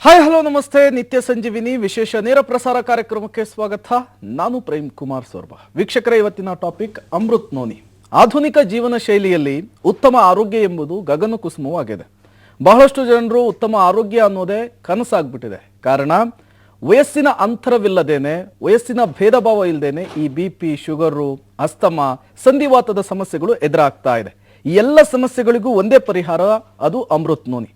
Hi hello ನಮಸ್ತೆ. ನಿತ್ಯ ಸಂಜೀವಿನಿ. ವಿಶೇಷ ನೇರ ಪ್ರಸಾರ ಕಾರ್ಯಕ್ರಮಕ್ಕೆ ಸ್ವಾಗತ. ನಾನು ಪ್ರೇಮ್ ಕುಮಾರ್ ಸೋರ್ಬಾ. ವೀಕ್ಷಕರ, ಇವತ್ತಿನ ಟಾಪಿಕ್, ಅಮೃತ್ ನೋನಿ. ಆಧುನಿಕ ಜೀವನ ಶೈಲಿಯಲ್ಲಿ ಉತ್ತಮ ಆರೋಗ್ಯ ಎಂಬುದು ಗಗನ ಕುಸುಮವಾಗಿದೆ ಬಹಳಷ್ಟು ಜನರು ಉತ್ತಮ ಆರೋಗ್ಯ ಅನ್ನೋದೇ ಕನಸಾಗ್ಬಿಟ್ಟಿದೆ. ಕಾರಣ, ವಯಸ್ಸಿನ ಅಂತರವಿಲ್ಲದೇನೆ, ವಯಸ್ಸಿನ ಭೇದ ಭಾವ ಇಲ್ಲದೇನೆ ಈ ಬಿ ಪಿ ಶುಗರು, ಅಸ್ತಮ, ಸಂಧಿವಾತದ ಸಮಸ್ಯೆಗಳು ಎದುರಾಗ್ತಾ ಇದೆ. ಎಲ್ಲ ಸಮಸ್ಯೆಗಳಿಗೂ ಒಂದೇ ಪರಿಹಾರ, ಅದು ಅಮೃತ್ ನೋನಿ.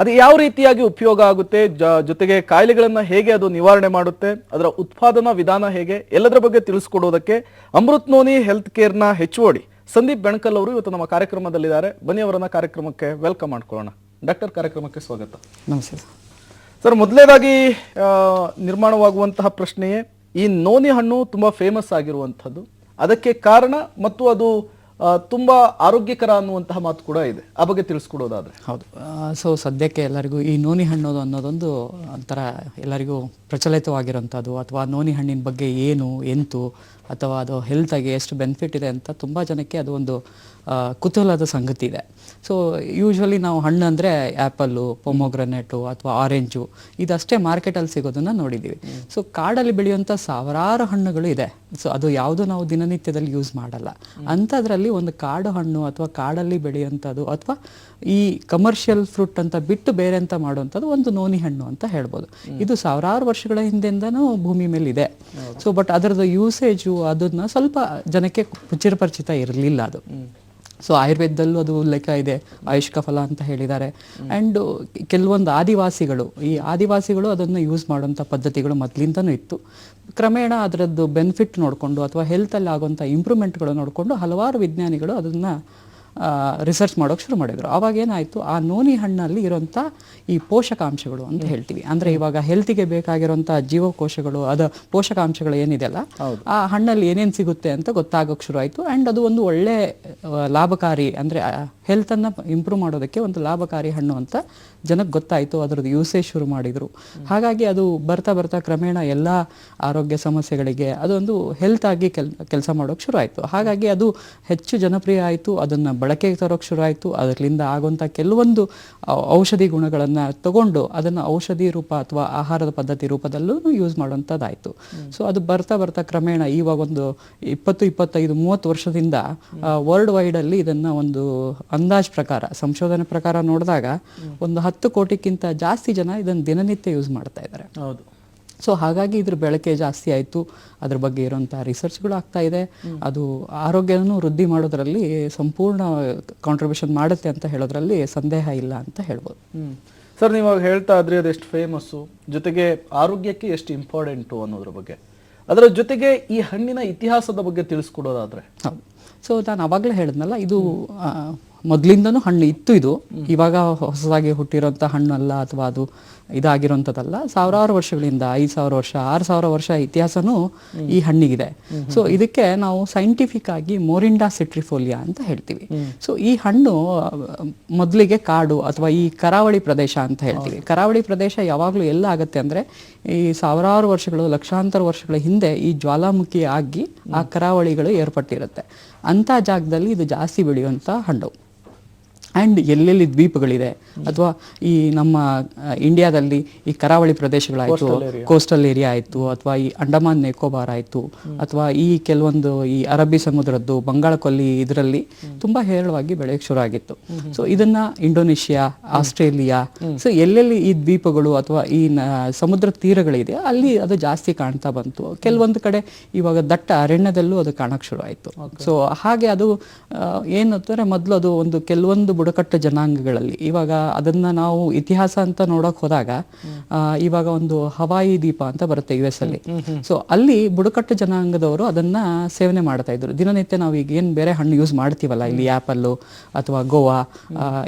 ಅದು ಯಾವ ರೀತಿಯಾಗಿ ಉಪಯೋಗ ಆಗುತ್ತೆ? ಜೊತೆಗೆ ಕಾಯಿಲೆಗಳನ್ನ ಹೇಗೆ ಅದು ನಿವಾರಣೆ ಮಾಡುತ್ತೆ? ಅದರ ಉತ್ಪಾದನಾ ವಿಧಾನ ಹೇಗೆ? ಎಲ್ಲದರ ಬಗ್ಗೆ ತಿಳಿಸ್ಕೊಡೋದಕ್ಕೆ ಅಮೃತ್ ನೋನಿ ಹೆಲ್ತ್ ಕೇರ್ನ ಹೆಚ್ಚುವಡಿ ಸಂದೀಪ್ ಬೆಣಕಲ್ ಅವರು ಇವತ್ತು ನಮ್ಮ ಕಾರ್ಯಕ್ರಮದಲ್ಲಿದ್ದಾರೆ. ಬನ್ನಿ ಅವರನ್ನ ಕಾರ್ಯಕ್ರಮಕ್ಕೆ ವೆಲ್ಕಮ್ ಮಾಡ್ಕೊಳ್ಳೋಣ. ಡಾಕ್ಟರ್ ಕಾರ್ಯಕ್ರಮಕ್ಕೆ ಸ್ವಾಗತ. ನಮಸ್ತೆ ಸರ್. ಮೊದಲೇದಾಗಿ ನಿರ್ಮಾಣವಾಗುವಂತಹ ಪ್ರಶ್ನೆಯೇ ಈ ನೋನಿ ಹಣ್ಣು ತುಂಬಾ ಫೇಮಸ್ ಆಗಿರುವಂಥದ್ದು. ಅದಕ್ಕೆ ಕಾರಣ ಮತ್ತು ಅದು ತುಂಬಾ ಆರೋಗ್ಯಕರ ಅನ್ನುವಂತಹ ಮಾತು ಕೂಡ ಇದೆ. ಆ ಬಗ್ಗೆ ತಿಳಿಸ್ಕೊಡೋದಾದ್ರೆ. ಹೌದು. ಸೊ ಸದ್ಯಕ್ಕೆ ಎಲ್ಲರಿಗೂ ಈ ನೋನಿ ಹಣ್ಣು ಅನ್ನೋದೊಂದು ಒಂಥರ ಎಲ್ಲರಿಗೂ ಪ್ರಚಲಿತವಾಗಿರೋಂಥದ್ದು ಅಥವಾ ನೋನಿ ಹಣ್ಣಿನ ಬಗ್ಗೆ ಏನು, ಎಂತು, ಅಥವಾ ಅದು ಹೆಲ್ತಾಗಿ ಎಷ್ಟು ಬೆನಿಫಿಟ್ ಇದೆ ಅಂತ ತುಂಬ ಜನಕ್ಕೆ ಅದು ಒಂದು ಕುತೂಹಲದ ಸಂಗತಿ ಇದೆ. ಸೊ ಯೂಶ್ವಲಿ ನಾವು ಹಣ್ಣು ಅಂದರೆ ಆ್ಯಪಲ್ಲು ಪೊಮೊಗ್ರನೆಟು ಅಥವಾ ಆರೆಂಜು ಇದಷ್ಟೇ ಮಾರ್ಕೆಟಲ್ಲಿ ಸಿಗೋದನ್ನು ನೋಡಿದ್ದೀವಿ ಸೊ ಕಾಡಲ್ಲಿ ಬೆಳೆಯುವಂಥ ಸಾವಿರಾರು ಹಣ್ಣುಗಳು ಇದೆ. ಸೊ ಅದು ಯಾವುದು ನಾವು ದಿನನಿತ್ಯದಲ್ಲಿ ಯೂಸ್ ಮಾಡಲ್ಲ. ಅಂಥದ್ರಲ್ಲಿ ಒಂದು ಕಾಡು ಹಣ್ಣು ಅಥವಾ ಕಾಡಲ್ಲಿ ಬೆಳೆಯುವಂಥದ್ದು ಅಥವಾ ಈ ಕಮರ್ಷಿಯಲ್ ಫ್ರೂಟ್ ಅಂತ ಬಿಟ್ಟು ಬೇರೆ ಅಂತ ಮಾಡುವಂಥದ್ದು ಒಂದು ನೋನಿ ಹಣ್ಣು ಅಂತ ಹೇಳ್ಬೋದು. ಇದು ಸಾವಿರಾರು ವರ್ಷಗಳ ಹಿಂದೆಂದನೂ ಭೂಮಿ ಮೇಲೆ ಇದೆ ಸೊ ಬಟ್ ಅದರದ್ದು ಯೂಸೇಜು ಅದನ್ನ ಸ್ವಲ್ಪ ಜನಕ್ಕೆ ಚಿರಪರಿಚಿತ ಇರಲಿಲ್ಲ ಅದು. ಸೊ ಆಯುರ್ವೇದದಲ್ಲೂ ಅದು ಉಲ್ಲೇಖ ಇದೆ ಆಯುಷ್ಕ ಫಲ ಅಂತ ಹೇಳಿದ್ದಾರೆ ಆ್ಯಂಡ್ ಕೆಲವೊಂದು ಆದಿವಾಸಿಗಳು ಈ ಆದಿವಾಸಿಗಳು ಅದನ್ನು ಯೂಸ್ ಮಾಡುವಂಥ ಪದ್ಧತಿಗಳು ಮೊದಲಿಂದನೂ ಇತ್ತು ಕ್ರಮೇಣ ಅದರದ್ದು ಬೆನಿಫಿಟ್ ನೋಡಿಕೊಂಡು ಅಥವಾ ಹೆಲ್ತಲ್ಲಿ ಆಗುವಂಥ ಇಂಪ್ರೂವ್ಮೆಂಟ್ಗಳು ನೋಡಿಕೊಂಡು ಹಲವಾರು ವಿಜ್ಞಾನಿಗಳು ಅದನ್ನು ರಿಸರ್ಚ್ ಮಾಡೋಕೆ ಶುರು ಮಾಡಿದರು. ಆವಾಗ ಏನಾಯಿತು? ಆ ನೋನಿ ಹಣ್ಣಲ್ಲಿ ಇರೋಂಥ ಈ ಪೋಷಕಾಂಶಗಳು ಅಂತ ಹೇಳ್ತೀವಿ. ಅಂದರೆ ಇವಾಗ ಹೆಲ್ತಿಗೆ ಬೇಕಾಗಿರೋಂಥ ಜೀವಕೋಶಗಳು ಅದ ಪೋಷಕಾಂಶಗಳು ಏನಿದೆಯಲ್ಲ ಆ ಹಣ್ಣಲ್ಲಿ ಏನೇನು ಸಿಗುತ್ತೆ ಅಂತ ಗೊತ್ತಾಗೋಕೆ ಶುರು ಆಯಿತು. ಆ್ಯಂಡ್ ಅದು ಒಂದು ಒಳ್ಳೆ ಲಾಭಕಾರಿ ಅಂದರೆ ಹೆಲ್ತನ್ನು ಇಂಪ್ರೂವ್ ಮಾಡೋದಕ್ಕೆ ಒಂದು ಲಾಭಕಾರಿ ಹಣ್ಣು ಅಂತ ಜನಕ್ಕೆ ಗೊತ್ತಾಯಿತು ಅದರದ್ದು ಯೂಸೇಜ್ ಶುರು ಮಾಡಿದರು. ಹಾಗಾಗಿ ಅದು ಬರ್ತಾ ಬರ್ತಾ ಕ್ರಮೇಣ ಎಲ್ಲ ಆರೋಗ್ಯ ಸಮಸ್ಯೆಗಳಿಗೆ ಅದೊಂದು ಹೆಲ್ತ್ ಆಗಿ ಕೆಲ್ ಕೆಲಸ ಮಾಡೋಕ್ಕೆ ಶುರು ಆಯಿತು. ಹಾಗಾಗಿ ಅದು ಹೆಚ್ಚು ಜನಪ್ರಿಯ ಆಯಿತು ಅದನ್ನು ಬಳಕೆಗೆ ತರೋಕೆ ಶುರು ಆಯಿತು ಅದರಿಂದ ಆಗುವಂಥ ಕೆಲವೊಂದು ಔಷಧಿ ಗುಣಗಳನ್ನು ತಗೊಂಡು ಅದನ್ನು ಔಷಧಿ ರೂಪ ಅಥವಾ ಆಹಾರದ ಪದ್ಧತಿ ರೂಪದಲ್ಲೂ ಯೂಸ್ ಮಾಡುವಂಥದ್ದಾಯಿತು ಸೊ ಅದು ಬರ್ತಾ ಬರ್ತಾ ಕ್ರಮೇಣ ಇವಾಗ ಒಂದು ಇಪ್ಪತ್ತು ಇಪ್ಪತ್ತೈದು ಮೂವತ್ತು ವರ್ಷದಿಂದ ವರ್ಲ್ಡ್ ವೈಡಲ್ಲಿ ಇದನ್ನು ಒಂದು ಅಂದಾಜ್ ಪ್ರಕಾರ ಸಂಶೋಧನೆ ಪ್ರಕಾರ ನೋಡಿದಾಗ ಒಂದು ಹತ್ತು ಕೋಟಿಗಿಂತ ಜಾಸ್ತಿ ಜನ ಇದನ್ನು ದಿನನಿತ್ಯ ಯೂಸ್ ಮಾಡ್ತಾ ಇದ್ದಾರೆ. ಹೌದು. ಸೊ ಹಾಗಾಗಿ ಇದ್ರ ಬೆಳಕೆ ಜಾಸ್ತಿ ಆಯಿತು. ಅದ್ರ ಬಗ್ಗೆ ಇರೋಂಥ ರಿಸರ್ಚ್ಗಳು ಆಗ್ತಾ ಇದೆ. ಅದು ಆರೋಗ್ಯವನ್ನು ವೃದ್ಧಿ ಮಾಡೋದ್ರಲ್ಲಿ ಸಂಪೂರ್ಣ ಕಾಂಟ್ರಿಬ್ಯೂಷನ್ ಮಾಡುತ್ತೆ ಅಂತ ಹೇಳೋದ್ರಲ್ಲಿ ಸಂದೇಹ ಇಲ್ಲ ಅಂತ ಹೇಳ್ಬೋದು. ಸರ್ ನೀವು ಹೇಳ್ತಾ ಇದ್ರಿ ಅದು ಎಷ್ಟು ಫೇಮಸ್ಸು ಜೊತೆಗೆ ಆರೋಗ್ಯಕ್ಕೆ ಎಷ್ಟು ಇಂಪಾರ್ಟೆಂಟು ಅನ್ನೋದ್ರ ಬಗ್ಗೆ. ಅದರ ಜೊತೆಗೆ ಈ ಹಣ್ಣಿನ ಇತಿಹಾಸದ ಬಗ್ಗೆ ತಿಳಿಸ್ಕೊಡೋದಾದ್ರೆ. ಹೌದು. ಸೊ ನಾನು ಅವಾಗಲೇ ಹೇಳಿದ್ನಲ್ಲ ಇದು ಮೊದ್ಲಿಂದನೂ ಹಣ್ಣು ಇತ್ತು ಇದು. ಇವಾಗ ಹೊಸದಾಗಿ ಹುಟ್ಟಿರೋಂಥ ಹಣ್ಣು ಅಲ್ಲ ಅಥವಾ ಅದು ಇದಾಗಿರೋಂಥದ್ದಲ್ಲ ಸಾವಿರಾರು ವರ್ಷಗಳಿಂದ, ಐದು ಸಾವಿರ ವರ್ಷ, ಆರು ಸಾವಿರ ವರ್ಷ ಇತಿಹಾಸನೂ ಈ ಹಣ್ಣಿಗಿದೆ. ಸೊ ಇದಕ್ಕೆ ನಾವು ಸೈಂಟಿಫಿಕ್ ಆಗಿ ಮೋರಿಂಡಾ ಸಿಟ್ರಿಫೋಲಿಯಾ ಅಂತ ಹೇಳ್ತೀವಿ. ಸೊ ಈ ಹಣ್ಣು ಮೊದಲಿಗೆ ಕಾಡು ಅಥವಾ ಈ ಕರಾವಳಿ ಪ್ರದೇಶ ಅಂತ ಹೇಳ್ತೀವಿ. ಕರಾವಳಿ ಪ್ರದೇಶ ಯಾವಾಗಲೂ ಎಲ್ಲ ಆಗುತ್ತೆ ಅಂದ್ರೆ, ಈ ಸಾವಿರಾರು ವರ್ಷಗಳು, ಲಕ್ಷಾಂತರ ವರ್ಷಗಳ ಹಿಂದೆ ಈ ಜ್ವಾಲಾಮುಖಿ ಆಗಿ ಆ ಕರಾವಳಿಗಳು ಏರ್ಪಟ್ಟಿರುತ್ತೆ. ಅಂಥ ಜಾಗದಲ್ಲಿ ಇದು ಜಾಸ್ತಿ ಬೆಳೆಯುವಂಥ ಹಣ್ಣು. ಆ್ಯಂಡ್ ಎಲ್ಲೆಲ್ಲಿ ದ್ವೀಪಗಳಿದೆ? ಅಥವಾ ಈ ನಮ್ಮ ಇಂಡಿಯಾದಲ್ಲಿ ಈ ಕರಾವಳಿ ಪ್ರದೇಶಗಳಾಯಿತು ಕೋಸ್ಟಲ್ ಏರಿಯಾ ಆಯಿತು ಅಥವಾ ಈ ಅಂಡಮಾನ್ ನಿಕೋಬಾರ್ ಆಯಿತು ಅಥವಾ ಈ ಕೆಲವೊಂದು ಈ ಅರಬ್ಬಿ ಸಮುದ್ರದ್ದು ಬಂಗಾಳ ಕೊಲ್ಲಿ ಇದರಲ್ಲಿ ತುಂಬ ಹೇರಳವಾಗಿ ಬೆಳೆಯಕ್ಕೆ ಶುರು ಆಗಿತ್ತು ಸೊ ಇದನ್ನ ಇಂಡೋನೇಷ್ಯಾ ಆಸ್ಟ್ರೇಲಿಯಾ ಸೊ ಎಲ್ಲೆಲ್ಲಿ ಈ ದ್ವೀಪಗಳು ಅಥವಾ ಈ ಸಮುದ್ರ ತೀರಗಳಿದೆ ಅಲ್ಲಿ ಅದು ಜಾಸ್ತಿ ಕಾಣ್ತಾ ಬಂತು. ಕೆಲವೊಂದು ಕಡೆ ಇವಾಗ ದಟ್ಟ ಅರಣ್ಯದಲ್ಲೂ ಅದು ಕಾಣಕ್ಕೆ ಶುರು ಆಯಿತು ಸೊ ಹಾಗೆ ಅದು ಏನಂತಾರೆ ಮೊದಲು ಅದು ಒಂದು ಕೆಲವೊಂದು ಬುಡಕಟ್ಟು ಜನಾಂಗಗಳಲ್ಲಿ. ಇವಾಗ ಅದನ್ನ ನಾವು ಇತಿಹಾಸ ಅಂತ ನೋಡಕ್ ಹೋದಾಗ ಇವಾಗ ಒಂದು ಹವಾಯಿ ದೀಪ ಅಂತ ಬರುತ್ತೆ ಯು ಎಸ್ ಅಲ್ಲಿ. ಸೊ ಅಲ್ಲಿ ಬುಡಕಟ್ಟು ಜನಾಂಗದವರು ಅದನ್ನ ಸೇವನೆ ಮಾಡ್ತಾ ಇದ್ರು. ದಿನನಿತ್ಯ ನಾವು ಈಗ ಏನ್ ಬೇರೆ ಹಣ್ಣು ಯೂಸ್ ಮಾಡ್ತೀವಲ್ಲ ಇಲ್ಲಿ ಆಪಲ್ ಅಥವಾ ಗೋವಾ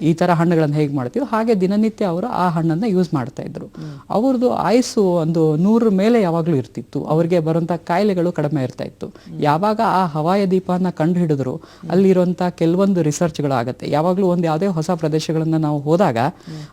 ಈ ತರ ಹಣ್ಣುಗಳನ್ನ ಹೇಗೆ ಮಾಡ್ತೀವಿ ಹಾಗೆ ದಿನನಿತ್ಯ ಅವರು ಆ ಹಣ್ಣನ್ನ ಯೂಸ್ ಮಾಡ್ತಾ ಇದ್ರು. ಅವ್ರದ್ದು ಆಯಸ್ಸು ಒಂದು ನೂರ ಮೇಲೆ ಯಾವಾಗಲೂ ಇರ್ತಿತ್ತು. ಅವ್ರಿಗೆ ಬರುವಂತ ಕಾಯಿಲೆಗಳು ಕಡಿಮೆ ಇರ್ತಾ ಇತ್ತು. ಯಾವಾಗ ಆ ಹವಾಯ ದೀಪನ ಕಂಡು ಹಿಡಿದ್ರು ಅಲ್ಲಿರುವಂತ ಕೆಲವೊಂದು ರಿಸರ್ಚ್ಗಳು ಆಗುತ್ತೆ ಯಾವಾಗಲೂ ಒಂದು ಯಾವುದೇ ಹೊಸ ಪ್ರದೇಶಗಳನ್ನು ನಾವು ಹೋದಾಗ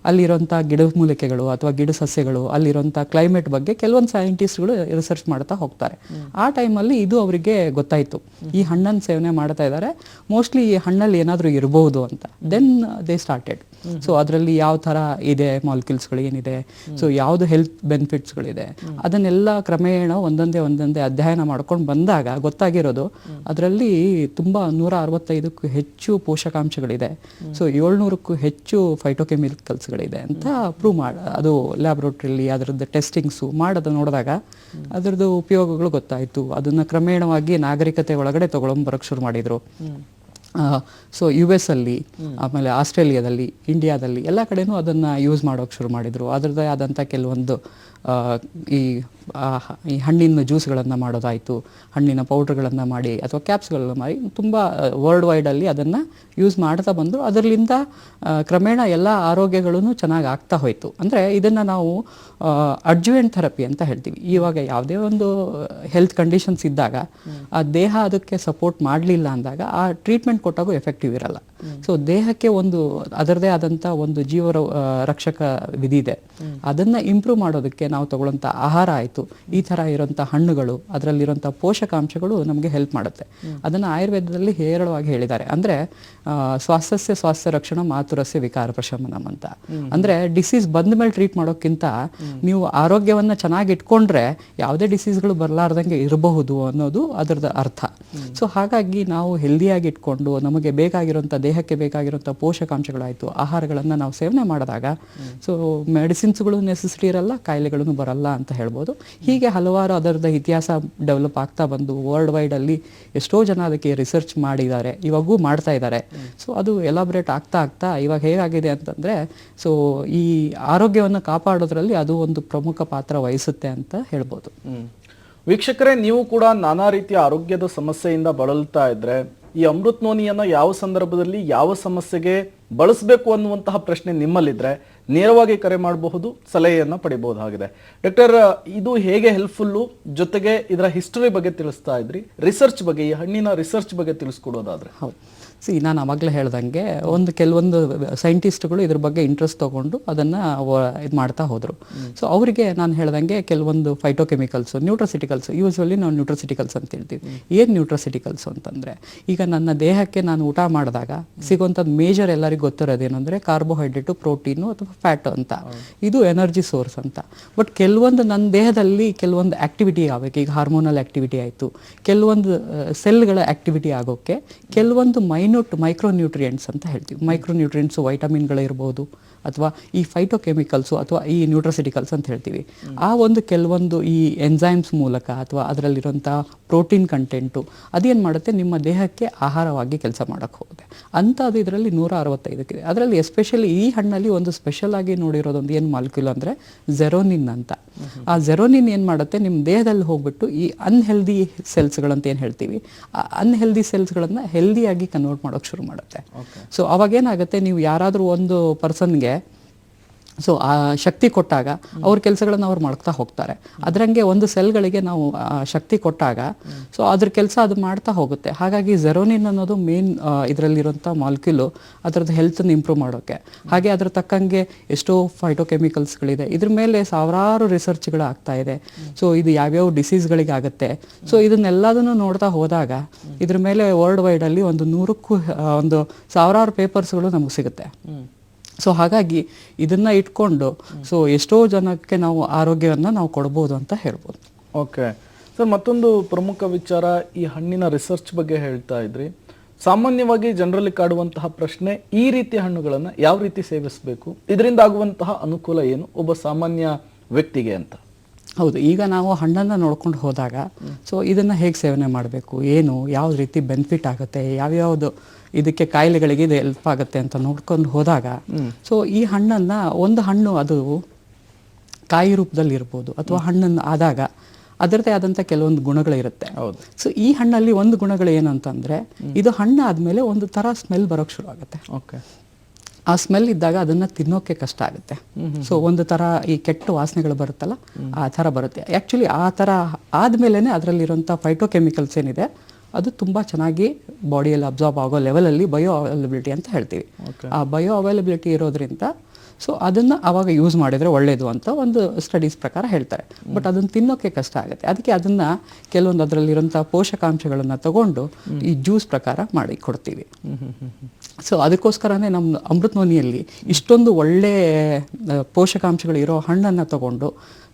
ಅಲ್ಲಿರುವಂಥ ಗಿಡ ಮೂಲಿಕೆಗಳು ಅಥವಾ ಗಿಡ ಸಸ್ಯಗಳು ಅಲ್ಲಿರುವಂಥ ಕ್ಲೈಮೇಟ್ ಬಗ್ಗೆ ಕೆಲವೊಂದು ಸೈಂಟಿಸ್ಟ್ಗಳು ರಿಸರ್ಚ್ ಮಾಡ್ತಾ ಹೋಗ್ತಾರೆ. ಆ ಟೈಮಲ್ಲಿ ಇದು ಅವರಿಗೆ ಗೊತ್ತಾಯಿತು. ಈ ಹಣ್ಣನ್ನು ಸೇವನೆ ಮಾಡ್ತಾ ಇದ್ದಾರೆ ಮೋಸ್ಟ್ಲಿ ಈ ಹಣ್ಣಲ್ಲಿ ಏನಾದರೂ ಇರಬಹುದು ಅಂತ. ದೆನ್ ದೇ ಸ್ಟಾರ್ಟೆಡ್ ಸೊ ಅದರಲ್ಲಿ ಯಾವ ಥರ ಇದೆ ಮಾಲಿಕ್ಯೂಲ್ಸ್ಗಳು ಏನಿದೆ? ಸೊ ಯಾವುದು ಹೆಲ್ತ್ ಬೆನಿಫಿಟ್ಸ್ಗಳಿದೆ ಅದನ್ನೆಲ್ಲ ಕ್ರಮೇಣ ಒಂದೊಂದೇ ಒಂದೊಂದೇ ಅಧ್ಯಯನ ಮಾಡ್ಕೊಂಡು ಬಂದಾಗ ಗೊತ್ತಾಗಿರೋದು, ಅದರಲ್ಲಿ ತುಂಬ ನೂರ ಅರವತ್ತೈದಕ್ಕೂ ಹೆಚ್ಚು ಪೋಷಕಾಂಶಗಳಿದೆ. ಸೊ ಏಳ್ನೂರಕ್ಕೂ ಹೆಚ್ಚು ಫೈಟೋಕೆಮಿಕಲ್ಸ್ಗಳಿದೆ ಅಂತ ಪ್ರೂವ್ ಮಾಡ, ಅದು ಲ್ಯಾಬ್ರೋಟ್ರಿಯಲ್ಲಿ ಅದರದ್ದು ಟೆಸ್ಟಿಂಗ್ಸು ಮಾಡೋದು ನೋಡಿದಾಗ ಅದರದ್ದು ಉಪಯೋಗಗಳು ಗೊತ್ತಾಯಿತು. ಅದನ್ನು ಕ್ರಮೇಣವಾಗಿ ನಾಗರಿಕತೆ ಒಳಗಡೆ ತಗೊಳಂಬರಕ್ಕೆ ಶುರು ಮಾಡಿದರು. ಸೊ ಯು ಎಸ್ ಅಲ್ಲಿ ಆಮೇಲೆ ಆಸ್ಟ್ರೇಲಿಯಾದಲ್ಲಿ ಇಂಡಿಯಾದಲ್ಲಿ ಎಲ್ಲ ಕಡೆನೂ ಅದನ್ನ ಯೂಸ್ ಮಾಡೋಕೆ ಶುರು ಮಾಡಿದ್ರು. ಅದರದ್ದೇ ಆದಂಥ ಕೆಲವೊಂದು ಈ ಈ ಹಣ್ಣಿನ ಜ್ಯೂಸ್ಗಳನ್ನು ಮಾಡೋದಾಯಿತು ಹಣ್ಣಿನ ಪೌಡ್ರ್ಗಳನ್ನು ಮಾಡಿ ಅಥವಾ ಕ್ಯಾಪ್ಸ್ಗಳನ್ನು ಮಾಡಿ ತುಂಬಾ ವರ್ಲ್ಡ್ ವೈಡಲ್ಲಿ ಅದನ್ನ ಯೂಸ್ ಮಾಡ್ತಾ ಬಂದ್ರು. ಅದರಿಂದ ಕ್ರಮೇಣ ಎಲ್ಲ ಆರೋಗ್ಯಗಳೂ ಚೆನ್ನಾಗಿ ಆಗ್ತಾ ಹೋಯ್ತು. ಅಂದ್ರೆ ಇದನ್ನ ನಾವು ಅಡ್ಜುವೆಂಟ್ ಥೆರಪಿ ಅಂತ ಹೇಳ್ತೀವಿ. ಇವಾಗ ಯಾವುದೇ ಒಂದು ಹೆಲ್ತ್ ಕಂಡೀಷನ್ಸ್ ಇದ್ದಾಗ ಆ ದೇಹ ಅದಕ್ಕೆ ಸಪೋರ್ಟ್ ಮಾಡಲಿಲ್ಲ ಅಂದಾಗ ಆ ಟ್ರೀಟ್ಮೆಂಟ್ ಕೊಟ್ಟಾಗೂ ಎಫೆಕ್ಟಿವ್ ಇರಲ್ಲ. ಸೊ ದೇಹಕ್ಕೆ ಒಂದು ಅದರದೇ ಆದಂಥ ಒಂದು ಜೀವ ರಕ್ಷಕ ವಿಧಿ ಇದೆ. ಅದನ್ನ ಇಂಪ್ರೂವ್ ಮಾಡೋದಕ್ಕೆ ನಾವು ತಗೊಳ್ಳೋಂಥ ಆಹಾರ ಆಯಿತು. ಈ ತರ ಇರೋಂಥ ಹಣ್ಣುಗಳು ಅದರಲ್ಲಿರೋಂಥ ಪೋಷಕಾಂಶಗಳು ನಮಗೆ ಹೆಲ್ಪ್ ಮಾಡುತ್ತೆ. ಅದನ್ನ ಆಯುರ್ವೇದದಲ್ಲಿ ಹೇರಳವಾಗಿ ಹೇಳಿದ್ದಾರೆ. ಅಂದ್ರೆ ಸ್ವಾಸ್ಥ್ಯ ಸ್ವಾಸ್ಥ್ಯ ರಕ್ಷಣಾ ಮಾತುರಸ್ಯ ವಿಕಾರ ಪ್ರಶಮನಂ ಅಂತ. ಅಂದ್ರೆ ಡಿಸೀಸ್ ಬಂದ ಮೇಲೆ ಟ್ರೀಟ್ ಮಾಡೋಕ್ಕಿಂತ ನೀವು ಆರೋಗ್ಯವನ್ನ ಚೆನ್ನಾಗಿ ಇಟ್ಕೊಂಡ್ರೆ ಯಾವುದೇ ಡಿಸೀಸ್ಗಳು ಬರಲಾರ್ದಂಗೆ ಇರಬಹುದು ಅನ್ನೋದು ಅದರದ ಅರ್ಥ. ಸೊ ಹಾಗಾಗಿ ನಾವು ಹೆಲ್ದಿಯಾಗಿ ಇಟ್ಕೊಂಡು ನಮಗೆ ಬೇಕಾಗಿರೋಂಥ ದೇಹಕ್ಕೆ ಬೇಕಾಗಿರೋಂಥ ಪೋಷಕಾಂಶಗಳಾಯಿತು, ಆಹಾರಗಳನ್ನು ನಾವು ಸೇವನೆ ಮಾಡಿದಾಗ ಸೊ ಮೆಡಿಸಿನ್ಸ್ಗಳು ನೆಸೆಸರಿ ಇರಲ್ಲ, ಕಾಯಿಲೆಗಳನ್ನು ಬರಲ್ಲ ಅಂತ ಹೇಳ್ಬೋದು. ಹೀಗೆ ಹಲವಾರು ಅದರದ ಇತಿಹಾಸ ಡೆವಲಪ್ ಆಗ್ತಾ ಬಂದು ವರ್ಲ್ಡ್ ವೈಡಲ್ಲಿ ಎಷ್ಟೋ ಜನ ಅದಕ್ಕೆ ರಿಸರ್ಚ್ ಮಾಡಿದ್ದಾರೆ, ಇವಾಗೂ ಮಾಡ್ತಾ ಇದ್ದಾರೆ. ಸೊ ಅದು ಎಲಾಬ್ರೇಟ್ ಆಗ್ತಾ ಆಗ್ತಾ ಇವಾಗ ಹೇಗಾಗಿದೆ ಅಂತಂದರೆ ಸೊ ಈ ಆರೋಗ್ಯವನ್ನು ಕಾಪಾಡೋದ್ರಲ್ಲಿ ಅದು ಒಂದು ಪ್ರಮುಖ ಪಾತ್ರ ವಹಿಸುತ್ತೆ ಅಂತ ಹೇಳ್ಬೋದು. ವೀಕ್ಷಕರೇ, ನೀವು ಕೂಡ ನಾನಾ ರೀತಿಯ ಆರೋಗ್ಯದ ಸಮಸ್ಯೆಯಿಂದ ಬಳಲ್ತಾ ಇದ್ರೆ, ಈ ಅಮೃತ್ ನೋನಿಯನ್ನ ಯಾವ ಸಂದರ್ಭದಲ್ಲಿ ಯಾವ ಸಮಸ್ಯೆಗೆ ಬಳಸಬೇಕು ಅನ್ನುವಂತಹ ಪ್ರಶ್ನೆ ನಿಮ್ಮಲ್ಲಿದ್ರೆ ನೇರವಾಗಿ ಕರೆ ಮಾಡಬಹುದು, ಸಲಹೆಯನ್ನ ಪಡಿಬಹುದಾಗಿದೆ. ಡಾಕ್ಟರ್, ಇದು ಹೇಗೆ ಹೆಲ್ಪ್ಫುಲ್ಲು? ಜೊತೆಗೆ ಇದರ ಹಿಸ್ಟರಿ ಬಗ್ಗೆ ತಿಳಿಸ್ತಾ ಇದ್ರಿ. ರಿಸರ್ಚ್ ಬಗ್ಗೆ, ಈ ಹಣ್ಣಿನ ರಿಸರ್ಚ್ ಬಗ್ಗೆ ತಿಳಿಸ್ಕೊಡೋದಾದ್ರೆ. ಹೌದು. ಸಿ, ನಾನು ಆವಾಗಲೇ ಹೇಳ್ದಂಗೆ ಒಂದು ಕೆಲವೊಂದು ಸೈಂಟಿಸ್ಟ್ಗಳು ಇದ್ರ ಬಗ್ಗೆ ಇಂಟ್ರೆಸ್ಟ್ ತೊಗೊಂಡು ಅದನ್ನು ಇದು ಮಾಡ್ತಾ ಹೋದರು. ಸೊ ಅವರಿಗೆ ನಾನು ಹೇಳ್ದಂಗೆ ಕೆಲವೊಂದು ಫೈಟೋಕೆಮಿಕಲ್ಸ್ ನ್ಯೂಟ್ರಸಿಟಿಕಲ್ಸ್ ಯೂಶ್ವಲಿ ನಾವು ನ್ಯೂಟ್ರಸಿಟಿಕಲ್ಸ್ ಅಂತ ಹೇಳ್ತೀವಿ. ಏನು ನ್ಯೂಟ್ರಸಿಟಿಕಲ್ಸ್ ಅಂತಂದರೆ, ಈಗ ನನ್ನ ದೇಹಕ್ಕೆ ನಾನು ಊಟ ಮಾಡಿದಾಗ ಸಿಗುವಂಥದ್ದು ಮೇಜರ್ ಎಲ್ಲರಿಗೂ ಗೊತ್ತಿರೋದೇನಂದರೆ ಕಾರ್ಬೋಹೈಡ್ರೇಟು ಪ್ರೋಟೀನು ಅಥವಾ ಫ್ಯಾಟ್ ಅಂತ. ಇದು ಎನರ್ಜಿ ಸೋರ್ಸ್ ಅಂತ. ಬಟ್ ಕೆಲವೊಂದು ನನ್ನ ದೇಹದಲ್ಲಿ ಕೆಲವೊಂದು ಆಕ್ಟಿವಿಟಿ ಆಗಬೇಕು. ಈಗ ಹಾರ್ಮೋನಲ್ ಆಕ್ಟಿವಿಟಿ ಆಯಿತು. ಕೆಲವೊಂದು ಸೆಲ್ಗಳ ಆಕ್ಟಿವಿಟಿ ಆಗೋಕ್ಕೆ ಕೆಲವೊಂದು ಮೈನ್ಯೂಟ್ ಮೈಕ್ರೋ ನ್ಯೂಟ್ರಿಯೆಂಟ್ಸ್ ಅಂತ ಹೇಳ್ತೀವಿ. ಮೈಕ್ರೋ ನ್ಯೂಟ್ರಿಯೆಂಟ್ಸು ವೈಟಮಿನ್ಗಳಿರ್ಬೋದು ಅಥವಾ ಈ ಫೈಟೋಕೆಮಿಕಲ್ಸು ಅಥವಾ ಈ ನ್ಯೂಟ್ರಸಿಟಿಕಲ್ಸ್ ಅಂತ ಹೇಳ್ತೀವಿ. ಆ ಒಂದು ಕೆಲವೊಂದು ಈ ಎನ್ಸೈಮ್ಸ್ ಮೂಲಕ ಅಥವಾ ಅದರಲ್ಲಿರುವಂಥ ಪ್ರೋಟೀನ್ ಕಂಟೆಂಟು ಅದೇನು ಮಾಡುತ್ತೆ? ನಿಮ್ಮ ದೇಹಕ್ಕೆ ಆಹಾರವಾಗಿ ಕೆಲಸ ಮಾಡೋಕ್ಕೆ ಹೋಗುತ್ತೆ. ಅಂಥದ್ದು ಇದರಲ್ಲಿ ನೂರ ಅರವತ್ತೈದಕ್ಕಿದೆ ಅದರಲ್ಲಿ ಎಸ್ಪೆಷಲಿ ಈ ಹಣ್ಣಲ್ಲಿ ಒಂದು ಸ್ಪೆಷಲ್ ಆಗಿ ನೋಡಿರೋದೊಂದು ಏನು ಮಾಲಿಕ್ಯೂಲ್ ಅಂದರೆ ಜೆರೋನಿನ್ ಅಂತ. ಆ ಜೆರೋನಿನ್ ಏನು ಮಾಡುತ್ತೆ? ನಿಮ್ಮ ದೇಹದಲ್ಲಿ ಹೋಗ್ಬಿಟ್ಟು ಈ ಅನ್ಹೆಲ್ದಿ ಸೆಲ್ಸ್ಗಳಂತ ಏನು ಹೇಳ್ತೀವಿ? ಆ ಅನ್ಹೆಲ್ದಿ ಸೆಲ್ಸ್ಗಳನ್ನು ಹೆಲ್ದಿಯಾಗಿ ಕನ್ವರ್ಟ್ ಮಾಡೋಕ್ಕೆ ಶುರು ಮಾಡುತ್ತೆ. ಸೊ ಅವಾಗ ಏನಾಗುತ್ತೆ ನೀವು ಯಾರಾದರೂ ಒಂದು ಪರ್ಸನ್ಗೆ ಸೊ ಆ ಶಕ್ತಿ ಕೊಟ್ಟಾಗ ಅವ್ರ ಕೆಲಸಗಳನ್ನ ಅವ್ರು ಮಾಡ್ತಾ ಹೋಗ್ತಾರೆ. ಅದರಂಗೆ ಒಂದು ಸೆಲ್ಗಳಿಗೆ ನಾವು ಶಕ್ತಿ ಕೊಟ್ಟಾಗ ಸೊ ಅದ್ರ ಕೆಲಸ ಅದು ಮಾಡ್ತಾ ಹೋಗುತ್ತೆ. ಹಾಗಾಗಿ ಜೆರೋನಿನ್ ಅನ್ನೋದು ಮೇನ್ ಇದರಲ್ಲಿರುವಂಥ ಮಾಲಿಕ್ಯೂಲು ಅದರದ್ದು ಹೆಲ್ತನ್ನು ಇಂಪ್ರೂವ್ ಮಾಡೋಕ್ಕೆ ಹಾಗೆ ಅದ್ರ ತಕ್ಕಂಗೆ ಎಷ್ಟೋ ಫೈಟೋಕೆಮಿಕಲ್ಸ್ಗಳಿದೆ ಇದ್ರ ಮೇಲೆ ಸಾವಿರಾರು ರಿಸರ್ಚ್ಗಳು ಆಗ್ತಾ ಇದೆ. ಸೊ ಇದು ಯಾವ್ಯಾವ ಡಿಸೀಸ್ಗಳಿಗೆ ಆಗುತ್ತೆ ಸೊ ಇದನ್ನೆಲ್ಲದನ್ನು ನೋಡ್ತಾ ಹೋದಾಗ ಇದ್ರ ಮೇಲೆ ವರ್ಲ್ಡ್ ವೈಡಲ್ಲಿ ಒಂದು ನೂರಕ್ಕೂ ಒಂದು ಸಾವಿರಾರು ಪೇಪರ್ಸ್ಗಳು ನಮಗೆ ಸಿಗುತ್ತೆ. ಸೊ ಹಾಗಾಗಿ ಇದನ್ನ ಇಟ್ಕೊಂಡು ಸೊ ಎಷ್ಟೋ ಜನಕ್ಕೆ ನಾವು ಆರೋಗ್ಯವನ್ನ ನಾವು ಕೊಡ್ಬೋದು ಅಂತ ಹೇಳ್ಬೋದು. ಓಕೆ ಸರ್ ಮತ್ತೊಂದು ಪ್ರಮುಖ ವಿಚಾರ ಈ ಹಣ್ಣಿನ ರಿಸರ್ಚ್ ಬಗ್ಗೆ ಹೇಳ್ತಾ ಇದ್ರಿ. ಸಾಮಾನ್ಯವಾಗಿ ಜನರಲ್ಲಿ ಕಾಡುವಂತಹ ಪ್ರಶ್ನೆ ಈ ರೀತಿಯ ಹಣ್ಣುಗಳನ್ನು ಯಾವ ರೀತಿ ಸೇವಿಸಬೇಕು? ಇದರಿಂದ ಆಗುವಂತಹ ಅನುಕೂಲ ಏನು? ಒಬ್ಬ ಸಾಮಾನ್ಯ ವ್ಯಕ್ತಿಗೆ ಅಂತ. ಹೌದು ಈಗ ನಾವು ಹಣ್ಣನ್ನು ನೋಡ್ಕೊಂಡು ಹೋದಾಗ ಸೊ ಇದನ್ನ ಹೇಗೆ ಸೇವನೆ ಮಾಡಬೇಕು? ಏನು? ಯಾವ ರೀತಿ ಬೆನಿಫಿಟ್ ಆಗುತ್ತೆ? ಯಾವ್ಯಾವುದು ಇದಕ್ಕೆ ಕಾಯಿಲೆಗಳಿಗೆ ಇದು ಹೆಲ್ಪ್ ಆಗುತ್ತೆ ಅಂತ ನೋಡ್ಕೊಂಡು ಹೋದಾಗ ಸೊ ಈ ಹಣ್ಣನ್ನ ಒಂದು ಹಣ್ಣು ಅದು ಕಾಯಿ ರೂಪದಲ್ಲಿ ಇರ್ಬೋದು ಅಥವಾ ಹಣ್ಣನ್ನು ಆದಾಗ ಅದರದೇ ಆದಂತ ಕೆಲವೊಂದು ಗುಣಗಳಿರುತ್ತೆ ಹೌದು. ಸೊ ಈ ಹಣ್ಣಲ್ಲಿ ಒಂದು ಗುಣಗಳು ಏನು ಅಂತಂದ್ರೆ ಇದು ಹಣ್ಣು ಆದ್ಮೇಲೆ ಒಂದು ತರ ಸ್ಮೆಲ್ ಬರೋಕ್ ಶುರು ಆಗುತ್ತೆ ಓಕೆ. ಆ ಸ್ಮೆಲ್ ಇದ್ದಾಗ ಅದನ್ನ ತಿನ್ನೋಕೆ ಕಷ್ಟ ಆಗುತ್ತೆ. ಸೊ ಒಂದು ತರ ಈ ಕೆಟ್ಟ ವಾಸನೆಗಳು ಬರುತ್ತಲ್ಲ ಆ ತರ ಬರುತ್ತೆ. ಆಕ್ಚುಲಿ ಆ ತರ ಆದ್ಮೇಲೆ ಅದರಲ್ಲಿರುವಂಥ ಫೈಟೋಕೆಮಿಕಲ್ಸ್ ಏನಿದೆ ಅದು ತುಂಬ ಚೆನ್ನಾಗಿ ಬಾಡಿಯಲ್ಲಿ ಅಬ್ಸಾರ್ಬ್ ಆಗೋ ಲೆವೆಲಲ್ಲಿ ಬಯೋ ಅವೈಲಬಿಲಿಟಿ ಅಂತ ಹೇಳ್ತೀವಿ. ಆ ಬಯೋ ಅವೈಲಬಿಲಿಟಿ ಇರೋದ್ರಿಂದ ಸೊ ಅದನ್ನು ಅವಾಗ ಯೂಸ್ ಮಾಡಿದರೆ ಒಳ್ಳೆಯದು ಅಂತ ಒಂದು ಸ್ಟಡೀಸ್ ಪ್ರಕಾರ ಹೇಳ್ತಾರೆ. ಬಟ್ ಅದನ್ನು ತಿನ್ನೋಕ್ಕೆ ಕಷ್ಟ ಆಗುತ್ತೆ. ಅದಕ್ಕೆ ಅದನ್ನು ಕೆಲವೊಂದು ಅದರಲ್ಲಿರೋಂಥ ಪೋಷಕಾಂಶಗಳನ್ನು ತಗೊಂಡು ಈ ಜ್ಯೂಸ್ ಪ್ರಕಾರ ಮಾಡಿ ಕೊಡ್ತೀವಿ. ಸೊ ಅದಕ್ಕೋಸ್ಕರನೇ ನಮ್ಮ ಅಮೃತ ನೋನಿಯಲ್ಲಿ ಇಷ್ಟೊಂದು ಒಳ್ಳೆ ಪೋಷಕಾಂಶಗಳಿರೋ ಪೋಷಕಾಂಶಗಳು ಇರೋ ಹಣ್ಣನ್ನು ತಗೊಂಡು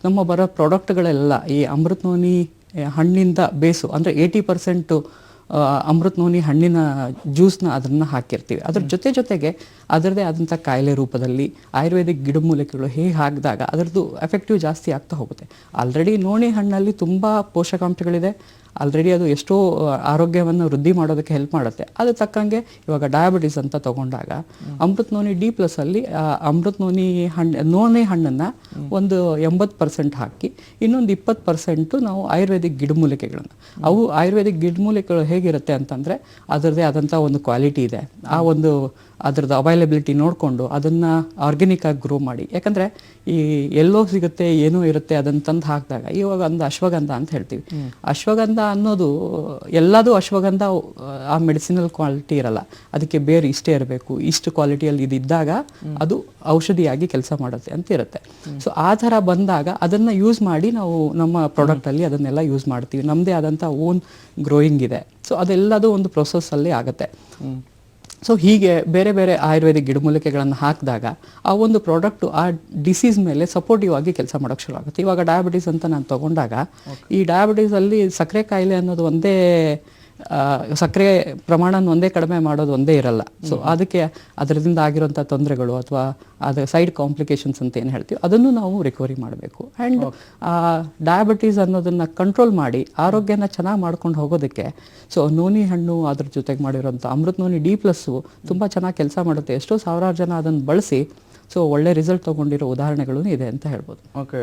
ನಮ್ಮ ಬರೋ ಪ್ರಾಡಕ್ಟ್ಗಳೆಲ್ಲ ಈ ಅಮೃತ ನೋನಿ ಆ, ಹಣ್ಣಿಂದ ಬೇಸು. ಅಂದರೆ ಏಯ್ಟಿ ಪರ್ಸೆಂಟು ಅಮೃತ್ ನೋನಿ ಹಣ್ಣಿನ ಜ್ಯೂಸ್ನ ಅದನ್ನು ಹಾಕಿರ್ತೀವಿ. ಅದ್ರ ಜೊತೆ ಜೊತೆಗೆ ಅದರದೇ ಆದಂಥ ಕಾಯಿಲೆ ರೂಪದಲ್ಲಿ ಆಯುರ್ವೇದಿಕ್ ಗಿಡಮೂಲಿಕೆಗಳು ಹೇಗೆ ಹಾಕಿದಾಗ ಅದರದ್ದು ಎಫೆಕ್ಟಿವ್ ಜಾಸ್ತಿ ಆಗ್ತಾ ಹೋಗುತ್ತೆ. ಆಲ್ರೆಡಿ ನೋಣಿ ಹಣ್ಣಲ್ಲಿ ತುಂಬ ಪೋಷಕಾಂಶಗಳಿದೆ. ಆಲ್ರೆಡಿ ಅದು ಎಷ್ಟೋ ಆರೋಗ್ಯವನ್ನು ವೃದ್ಧಿ ಮಾಡೋದಕ್ಕೆ ಹೆಲ್ಪ್ ಮಾಡುತ್ತೆ. ಅದು ತಕ್ಕಂಗೆ ಇವಾಗ ಡಯಾಬಿಟಿಸ್ ಅಂತ ತಗೊಂಡಾಗ ಅಮೃತ್ ನೋನಿ ಡಿ ಪ್ಲಸ್ ಅಲ್ಲಿ ಅಮೃತ ನೋನಿ ಹಣ್ಣು ನೋನೆ ಹಣ್ಣನ್ನು ಒಂದು ಎಂಬತ್ತು ಪರ್ಸೆಂಟ್ ಹಾಕಿ, ಇನ್ನೊಂದು ಇಪ್ಪತ್ತು ಪರ್ಸೆಂಟು ನಾವು ಆಯುರ್ವೇದಿಕ್ ಗಿಡಮೂಲಿಕೆಗಳನ್ನು ಅವು ಆಯುರ್ವೇದಿಕ್ ಗಿಡಮೂಲಿಕೆಗಳು ಹೇಗಿರುತ್ತೆ ಅಂತಂದರೆ ಅದರದೇ ಆದಂಥ ಒಂದು ಕ್ವಾಲಿಟಿ ಇದೆ. ಆ ಒಂದು ಅದರದ್ದು ಅವೈಲಬಿಲಿಟಿ ನೋಡಿಕೊಂಡು ಅದನ್ನು ಆರ್ಗ್ಯಾನಿಕ್ ಆಗಿ ಗ್ರೋ ಮಾಡಿ. ಯಾಕಂದರೆ ಈ ಎಲ್ಲೋ ಸಿಗುತ್ತೆ ಏನೋ ಇರುತ್ತೆ ಅದನ್ನು ತಂದು ಹಾಕಿದಾಗ ಇವಾಗ ಒಂದು ಅಶ್ವಗಂಧ ಅಂತ ಹೇಳ್ತೀವಿ. ಅಶ್ವಗಂಧ ಅನ್ನೋದು ಎಲ್ಲದೂ ಅಶ್ವಗಂಧ ಆ ಮೆಡಿಸಿನಲ್ ಕ್ವಾಲಿಟಿ ಇರಲ್ಲ. ಅದಕ್ಕೆ ಬೇರೆ ಇಷ್ಟೇ ಇರಬೇಕು. ಇಷ್ಟು ಕ್ವಾಲಿಟಿಯಲ್ಲಿ ಇದ್ದಾಗ ಅದು ಔಷಧಿಯಾಗಿ ಕೆಲಸ ಮಾಡುತ್ತೆ ಅಂತ ಇರುತ್ತೆ. ಸೊ ಆ ಥರ ಬಂದಾಗ ಅದನ್ನು ಯೂಸ್ ಮಾಡಿ ನಾವು ನಮ್ಮ ಪ್ರಾಡಕ್ಟಲ್ಲಿ ಅದನ್ನೆಲ್ಲ ಯೂಸ್ ಮಾಡ್ತೀವಿ. ನಮ್ಮದೇ ಆದಂಥ ಓನ್ ಗ್ರೋಯಿಂಗ್ ಇದೆ. ಸೊ ಅದೆಲ್ಲದೂ ಒಂದು ಪ್ರೊಸೆಸ್ಸಲ್ಲಿ ಆಗುತ್ತೆ. ಸೊ ಹೀಗೆ ಬೇರೆ ಬೇರೆ ಆಯುರ್ವೇದಿಕ್ ಗಿಡಮೂಲಿಕೆಗಳನ್ನು ಹಾಕಿದಾಗ ಆ ಒಂದು ಪ್ರಾಡಕ್ಟು ಆ ಡಿಸೀಸ್ ಮೇಲೆ ಸಪೋರ್ಟಿವ್ ಆಗಿ ಕೆಲಸ ಮಾಡೋಕ್ಕೆ ಶುರು ಆಗುತ್ತೆ. ಇವಾಗ ಡಯಾಬಿಟೀಸ್ ಅಂತ ನಾನು ತಗೊಂಡಾಗ ಈ ಡಯಾಬಿಟೀಸಲ್ಲಿ ಸಕ್ಕರೆ ಕಾಯಿಲೆ ಅನ್ನೋದು ಒಂದೇ ಸಕ್ಕರೆ ಪ್ರಮಾಣ ಒಂದೇ ಕಡಿಮೆ ಮಾಡೋದು ಒಂದೇ ಇರಲ್ಲ. ಸೊ ಅದಕ್ಕೆ ಅದರಿಂದ ಆಗಿರೋಂಥ ತೊಂದರೆಗಳು ಅಥವಾ ಅದು ಸೈಡ್ ಕಾಂಪ್ಲಿಕೇಶನ್ಸ್ ಅಂತ ಏನು ಹೇಳ್ತೀವಿ ಅದನ್ನು ನಾವು ರಿಕವರಿ ಮಾಡಬೇಕು. ಆ್ಯಂಡ್ ಡಯಾಬಿಟೀಸ್ ಅನ್ನೋದನ್ನು ಕಂಟ್ರೋಲ್ ಮಾಡಿ ಆರೋಗ್ಯನ ಚೆನ್ನಾಗಿ ಮಾಡ್ಕೊಂಡು ಹೋಗೋದಕ್ಕೆ ಸೊ ನೋನಿ ಹಣ್ಣು ಅದ್ರ ಜೊತೆಗೆ ಮಾಡಿರೋಂಥ ಅಮೃತ ನೋನಿ ಡಿ ಪ್ಲಸ್ಸು ತುಂಬ ಚೆನ್ನಾಗಿ ಕೆಲಸ ಮಾಡುತ್ತೆ. ಎಷ್ಟೋ ಸಾವಿರಾರು ಜನ ಅದನ್ನು ಬಳಸಿ ಸೊ ಒಳ್ಳೆ ರಿಸಲ್ಟ್ ತಗೊಂಡಿರೋ ಉದಾಹರಣೆಗಳು ಇದೆ ಅಂತ ಹೇಳ್ಬೋದು. ಓಕೆ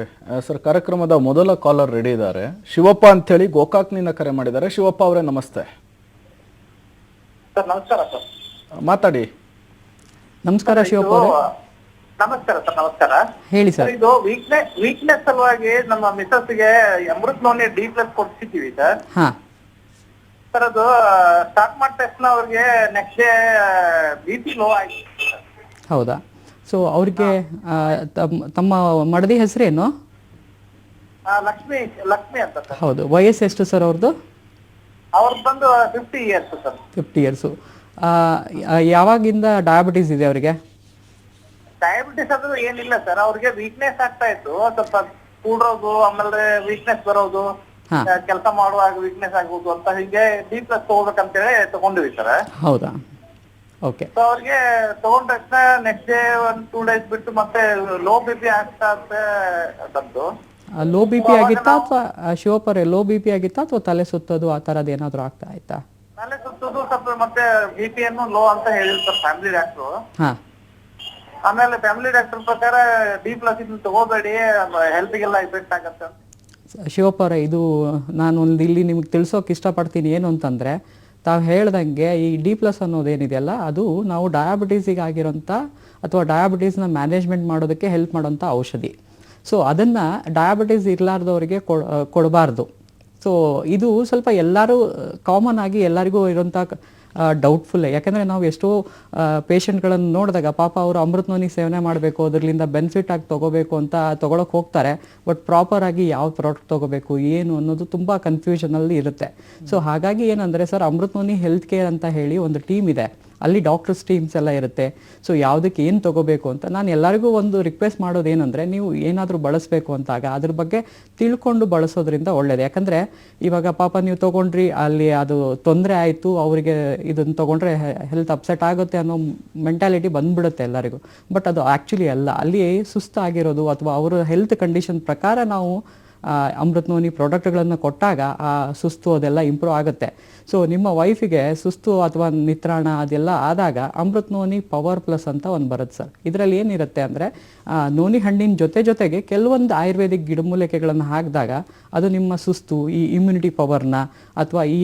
ಸರ್ ಕಾರ್ಯಕ್ರಮದ ಮೊದಲ ಕಾಲರ್ ರೆಡಿ ಇದ್ದಾರೆ. ಶಿವಪ್ಪ ಅಂತ ಹೇಳಿ ಗೋಕಾಕ್ ಗೋಕಾಕ್ನಿಂದ ಕರೆ ಮಾಡಿದ್ದಾರೆ. ಶಿವಪ್ಪ ಅವರೇ ನಮಸ್ತೆ. ಸರ್ ನಮಸ್ಕಾರ ಸರ್. ಮಾತಾಡಿ. ನಮಸ್ಕಾರ ಶಿವಪ್ಪ ಅವರೇ. ನಮಸ್ಕಾರ ಸರ್ ನಮಸ್ಕಾರ. ಹೇಳಿ ಸರ್. ಸರ್ ಇದು ವೀಕ್ನೆಸ್ ವೀಕ್ನೆಸ್ ಸಲುವಾಗಿ ನಮ್ಮ ಮಿಸಸ್ಗೆ ಅಮೃತ್ ನೋನೆ ಡಿ ಪ್ಲಸ್ ಕೊಡ್ಸಿದ್ದೀವಿ ಸರ್. ಹಾಂ. ಸರ್ ಅದು ಸ್ಟಾಕ್ ಮಾರ್ಕೆಟ್ ತಕ್ಷಣ ಅವ್ರಿಗೆ next day B P low ಆಯ್ತು ಸರ್. ಹೌದಾ? ಸೊ ಅವ್ರಿಗೆ ಆ, ತಮ್ಮ ಮಡದಿ ಹೆಸರೇನು? ಆ, ಲಕ್ಷ್ಮಿ ಲಕ್ಷ್ಮಿ ಅಂತ ಸರ್. ಹೌದು. ವಯಸ್ಸು ಎಷ್ಟು ಸರ್ ಅವ್ರದ್ದು? ಅವ್ರದ್ದು ಬಂದು fifty years sir. Fifty years ಯಾವಾಗಿಂದ ಡಯಾಬಿಟೀಸ್ ಇದೆ ಅವರಿಗೆ? ಡಯಾಬಿಟಿಸ್ ಅದು ಏನಿಲ್ಲ ಸರ್. ಅವ್ರಿಗೆ ವೀಕ್ನೆಸ್ ಆಗ್ತಾ ಇತ್ತು. ಸ್ವಲ್ಪ ಕೂಡೋದು ಆಮೇಲೆ ವೀಕ್ನೆಸ್ ಬರೋದು ಕೆಲಸ ಮಾಡುವಾಗ ವೀಕ್ನೆಸ್ ಆಗುವುದು ಅಂತ ಹಿಂಗೆ ಡಿ ಪ್ಲಸ್ ತಗೋಬೇಕಂತೇಳಿ ತಗೊಂಡಿವಿ ಸರ್. ಹೌದಾ? ಓಕೆ ಸೊ ಅವ್ರಿಗೆ ತಗೊಂಡ ತಕ್ಷಣ ನೆಕ್ಸ್ಟ್ ಡೇ ಒಂದ್ ಟೂ ಡೇಸ್ ಬಿಟ್ಟು ಮತ್ತೆ ಲೋ ಬಿ ಪಿ ಆಗ್ತಾ ಬಂತು ಲೋ ಬಿ ಪಿ ಆಗಿತ್ತಾ ಅಥವಾ ಶಿವಪರೆ ಲೋ ಬಿ ಪಿ ಆಗಿತ್ತಾ ಅಥವಾ ತಲೆ ಸುತ್ತೋದು ಆ ತರದ್ ಏನಾದ್ರು ಆಗ್ತಾ ಆಯ್ತಾ? ತಲೆ ಸುತ್ತೋದು ಸ್ವಲ್ಪ ಮತ್ತೆ ಬಿ ಪಿ ಅನ್ನು ಲೋ ಅಂತ ಹೇಳಿರ್ತಾರೆ ಫ್ಯಾಮಿಲಿ ಡಾಕ್ಟ್ರು ಹಾ. ಆಮೇಲೆ ಫ್ಯಾಮಿಲಿ ಡಾಕ್ಟರ್ ಪ್ರಕಾರ ಡಿ ಪ್ಲಸ್ ಇದನ್ನ ತಗೋಬೇಡಿ ಹೆಲ್ತ್ಗೆಲ್ಲ ಇಫೆಕ್ಟ್ ಆಗತ್ತೆ ಶಿವಪರ ಇದು ನಾನು ಒಂದು ಇಲ್ಲಿ ನಿಮ್ಗೆ ತಿಳಿಸೋಕೆ ಇಷ್ಟಪಡ್ತೀನಿ ಏನು ಅಂತಂದರೆ ತಾವು ಹೇಳ್ದಂಗೆ ಈ ಡಿ ಪ್ಲಸ್ ಅನ್ನೋದೇನಿದೆಯಲ್ಲ, ಅದು ನಾವು ಡಯಾಬಿಟೀಸಿಗೆ ಆಗಿರೋಂಥ ಅಥವಾ ಡಯಾಬಿಟೀಸ್ನ ಮ್ಯಾನೇಜ್ಮೆಂಟ್ ಮಾಡೋದಕ್ಕೆ ಹೆಲ್ಪ್ ಮಾಡೋಂಥ ಔಷಧಿ. ಸೊ ಅದನ್ನು ಡಯಾಬಿಟೀಸ್ ಇರಲಾರ್ದವರಿಗೆ ಕೊಡಬಾರ್ದು. ಸೊ ಇದು ಸ್ವಲ್ಪ ಎಲ್ಲರೂ ಕಾಮನ್ ಆಗಿ ಎಲ್ಲರಿಗೂ ಇರೋಂಥ ಡೌಟ್ಫುಲ್ಲೇ ಯಾಕಂದರೆ ನಾವು ಎಷ್ಟೋ ಪೇಷಂಟ್ಗಳನ್ನು ನೋಡಿದಾಗ ಪಾಪ ಅವರು ಅಮೃತನೋನಿ ಸೇವನೆ ಮಾಡಬೇಕು ಅದರಿಂದ ಬೆನಿಫಿಟ್ ಆಗಿ ತೊಗೋಬೇಕು ಅಂತ ತೊಗೊಳಕ್ಕೆ ಹೋಗ್ತಾರೆ. ಬಟ್ ಪ್ರಾಪರ್ ಆಗಿ ಯಾವ ಪ್ರಾಡಕ್ಟ್ ತೊಗೋಬೇಕು, ಏನು ಅನ್ನೋದು ತುಂಬ ಕನ್ಫ್ಯೂಷನಲ್ಲಿ ಇರುತ್ತೆ. ಸೊ ಹಾಗಾಗಿ ಏನಂದರೆ ಸರ್ ಅಮೃತಮೋನಿ ಹೆಲ್ತ್ ಕೇರ್ ಅಂತ ಹೇಳಿ ಒಂದು ಟೀಮ್ ಇದೆ. ಅಲ್ಲಿ ಡಾಕ್ಟರ್ಸ್ ಟೀಮ್ಸ್ ಎಲ್ಲ ಇರುತ್ತೆ. ಸೊ ಯಾವುದಕ್ಕೆ ಏನು ತೊಗೋಬೇಕು ಅಂತ ನಾನು ಎಲ್ಲರಿಗೂ ಒಂದು ರಿಕ್ವೆಸ್ಟ್ ಮಾಡೋದು ಏನಂದರೆ, ನೀವು ಏನಾದರೂ ಬಳಸಬೇಕು ಅಂತಾಗ ಅದ್ರ ಬಗ್ಗೆ ತಿಳ್ಕೊಂಡು ಬಳಸೋದ್ರಿಂದ ಒಳ್ಳೇದು. ಯಾಕಂದರೆ ಇವಾಗ ಪಾಪ ನೀವು ತೊಗೊಂಡ್ರಿ, ಅಲ್ಲಿ ಅದು ತೊಂದರೆ ಆಯಿತು, ಅವರಿಗೆ ಇದನ್ನು ತೊಗೊಂಡ್ರೆ ಹೆಲ್ತ್ ಅಪ್ಸೆಟ್ ಆಗುತ್ತೆ ಅನ್ನೋ ಮೆಂಟಾಲಿಟಿ ಬಂದ್ಬಿಡುತ್ತೆ ಎಲ್ಲರಿಗೂ. ಬಟ್ ಅದು ಆ್ಯಕ್ಚುಲಿ ಅಲ್ಲ. ಅಲ್ಲಿ ಸುಸ್ತಾಗಿರೋದು ಅಥವಾ ಅವರ ಹೆಲ್ತ್ ಕಂಡೀಷನ್ ಪ್ರಕಾರ ನಾವು ಅಮೃತ್ ನೋನಿ ಪ್ರಾಡಕ್ಟ್ಗಳನ್ನು ಕೊಟ್ಟಾಗ ಆ ಸುಸ್ತು ಅದೆಲ್ಲ ಇಂಪ್ರೂವ್ ಆಗುತ್ತೆ. ಸೊ ನಿಮ್ಮ ವೈಫಿಗೆ ಸುಸ್ತು ಅಥವಾ ನಿತ್ರಾಣ ಅದೆಲ್ಲ ಆದಾಗ ಅಮೃತ್ ನೋನಿ ಪವರ್ ಪ್ಲಸ್ ಅಂತ ಒಂದು ಬರುತ್ತೆ ಸರ್. ಇದರಲ್ಲಿ ಏನಿರುತ್ತೆ ಅಂದರೆ ನೋನಿ ಹಣ್ಣಿನ ಜೊತೆ ಜೊತೆಗೆ ಕೆಲವೊಂದು ಆಯುರ್ವೇದಿಕ್ ಗಿಡಮೂಲಿಕೆಗಳನ್ನು ಹಾಕಿದಾಗ ಅದು ನಿಮ್ಮ ಸುಸ್ತು, ಈ ಇಮ್ಯುನಿಟಿ ಪವರ್ನ ಅಥವಾ ಈ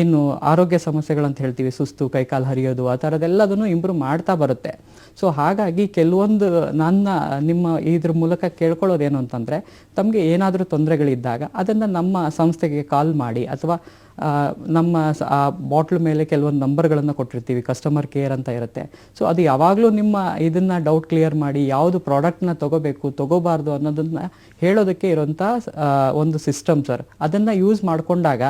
ಏನು ಆರೋಗ್ಯ ಸಮಸ್ಯೆಗಳಂತ ಹೇಳ್ತೀವಿ ಸುಸ್ತು, ಕೈಕಾಲು ಹರಿಯೋದು ಆ ಥರದ್ದೆಲ್ಲದನ್ನು ಇಂಪ್ರೂವ್ ಮಾಡ್ತಾ ಬರುತ್ತೆ. ಸೊ ಹಾಗಾಗಿ ಕೆಲವೊಂದು ನನ್ನ, ನಿಮ್ಮ ಇದ್ರ ಮೂಲಕ ಕೇಳ್ಕೊಳ್ಳೋದೇನು ಅಂತಂದರೆ, ತಮಗೆ ಏನಾದರೂ ತೊಂದರೆಗಳಿದ್ದಾಗ ಅದನ್ನು ನಮ್ಮ ಸಂಸ್ಥೆಗೆ ಕಾಲ್ ಮಾಡಿ ಅಥವಾ ನಮ್ಮ ಆ ಬಾಟ್ಲ್ ಮೇಲೆ ಕೆಲವೊಂದು ನಂಬರ್ಗಳನ್ನು ಕೊಟ್ಟಿರ್ತೀವಿ ಕಸ್ಟಮರ್ ಕೇರ್ ಅಂತ ಇರುತ್ತೆ. ಸೊ ಅದು ಯಾವಾಗಲೂ ನಿಮ್ಮ ಇದನ್ನು ಡೌಟ್ ಕ್ಲಿಯರ್ ಮಾಡಿ ಯಾವುದು ಪ್ರಾಡಕ್ಟ್ನ ತಗೋಬೇಕು, ತಗೋಬಾರ್ದು ಅನ್ನೋದನ್ನ ಹೇಳೋದಕ್ಕೆ ಇರೋಂಥ ಒಂದು ಸಿಸ್ಟಮ್ ಸರ್ ಅದನ್ನು ಯೂಸ್ ಮಾಡಿಕೊಂಡಾಗ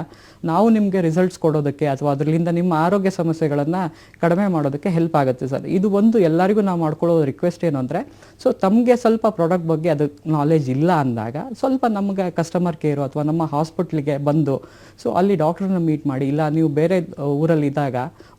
ನಾವು ನಿಮಗೆ ರಿಸಲ್ಟ್ಸ್ ಕೊಡೋದಕ್ಕೆ ಅಥವಾ ಅದರಿಂದ ನಿಮ್ಮ ಆರೋಗ್ಯ ಸಮಸ್ಯೆಗಳನ್ನು ಕಡಿಮೆ ಮಾಡೋದಕ್ಕೆ ಹೆಲ್ಪ್ ಆಗುತ್ತೆ ಸರ್ ಇದು ಒಂದು ಎಲ್ಲರಿಗೂ ನಾವು ಮಾಡ್ಕೊಳ್ಳೋ ರಿಕ್ವೆಸ್ಟ್ ಏನು ಅಂದರೆ ಸೊ ತಮಗೆ ಸ್ವಲ್ಪ ಪ್ರಾಡಕ್ಟ್ ಬಗ್ಗೆ ಅದು ನಾಲೆಜ್ ಇಲ್ಲ ಅಂದಾಗ, ಸ್ವಲ್ಪ ನಮಗೆ ಕಸ್ಟಮರ್ ಕೇರು ಅಥವಾ ನಮ್ಮ ಹಾಸ್ಪಿಟ್ಲಿಗೆ ಬಂದು ಸೊ ಅಲ್ಲಿ ಡಾಕ್ಟ್ರನ್ನ ಮೀಟ್ ಮಾಡಿ, ಇಲ್ಲ ನೀವು ಬೇರೆ ಊರಲ್ಲಿ ಇದ್ದಾಗ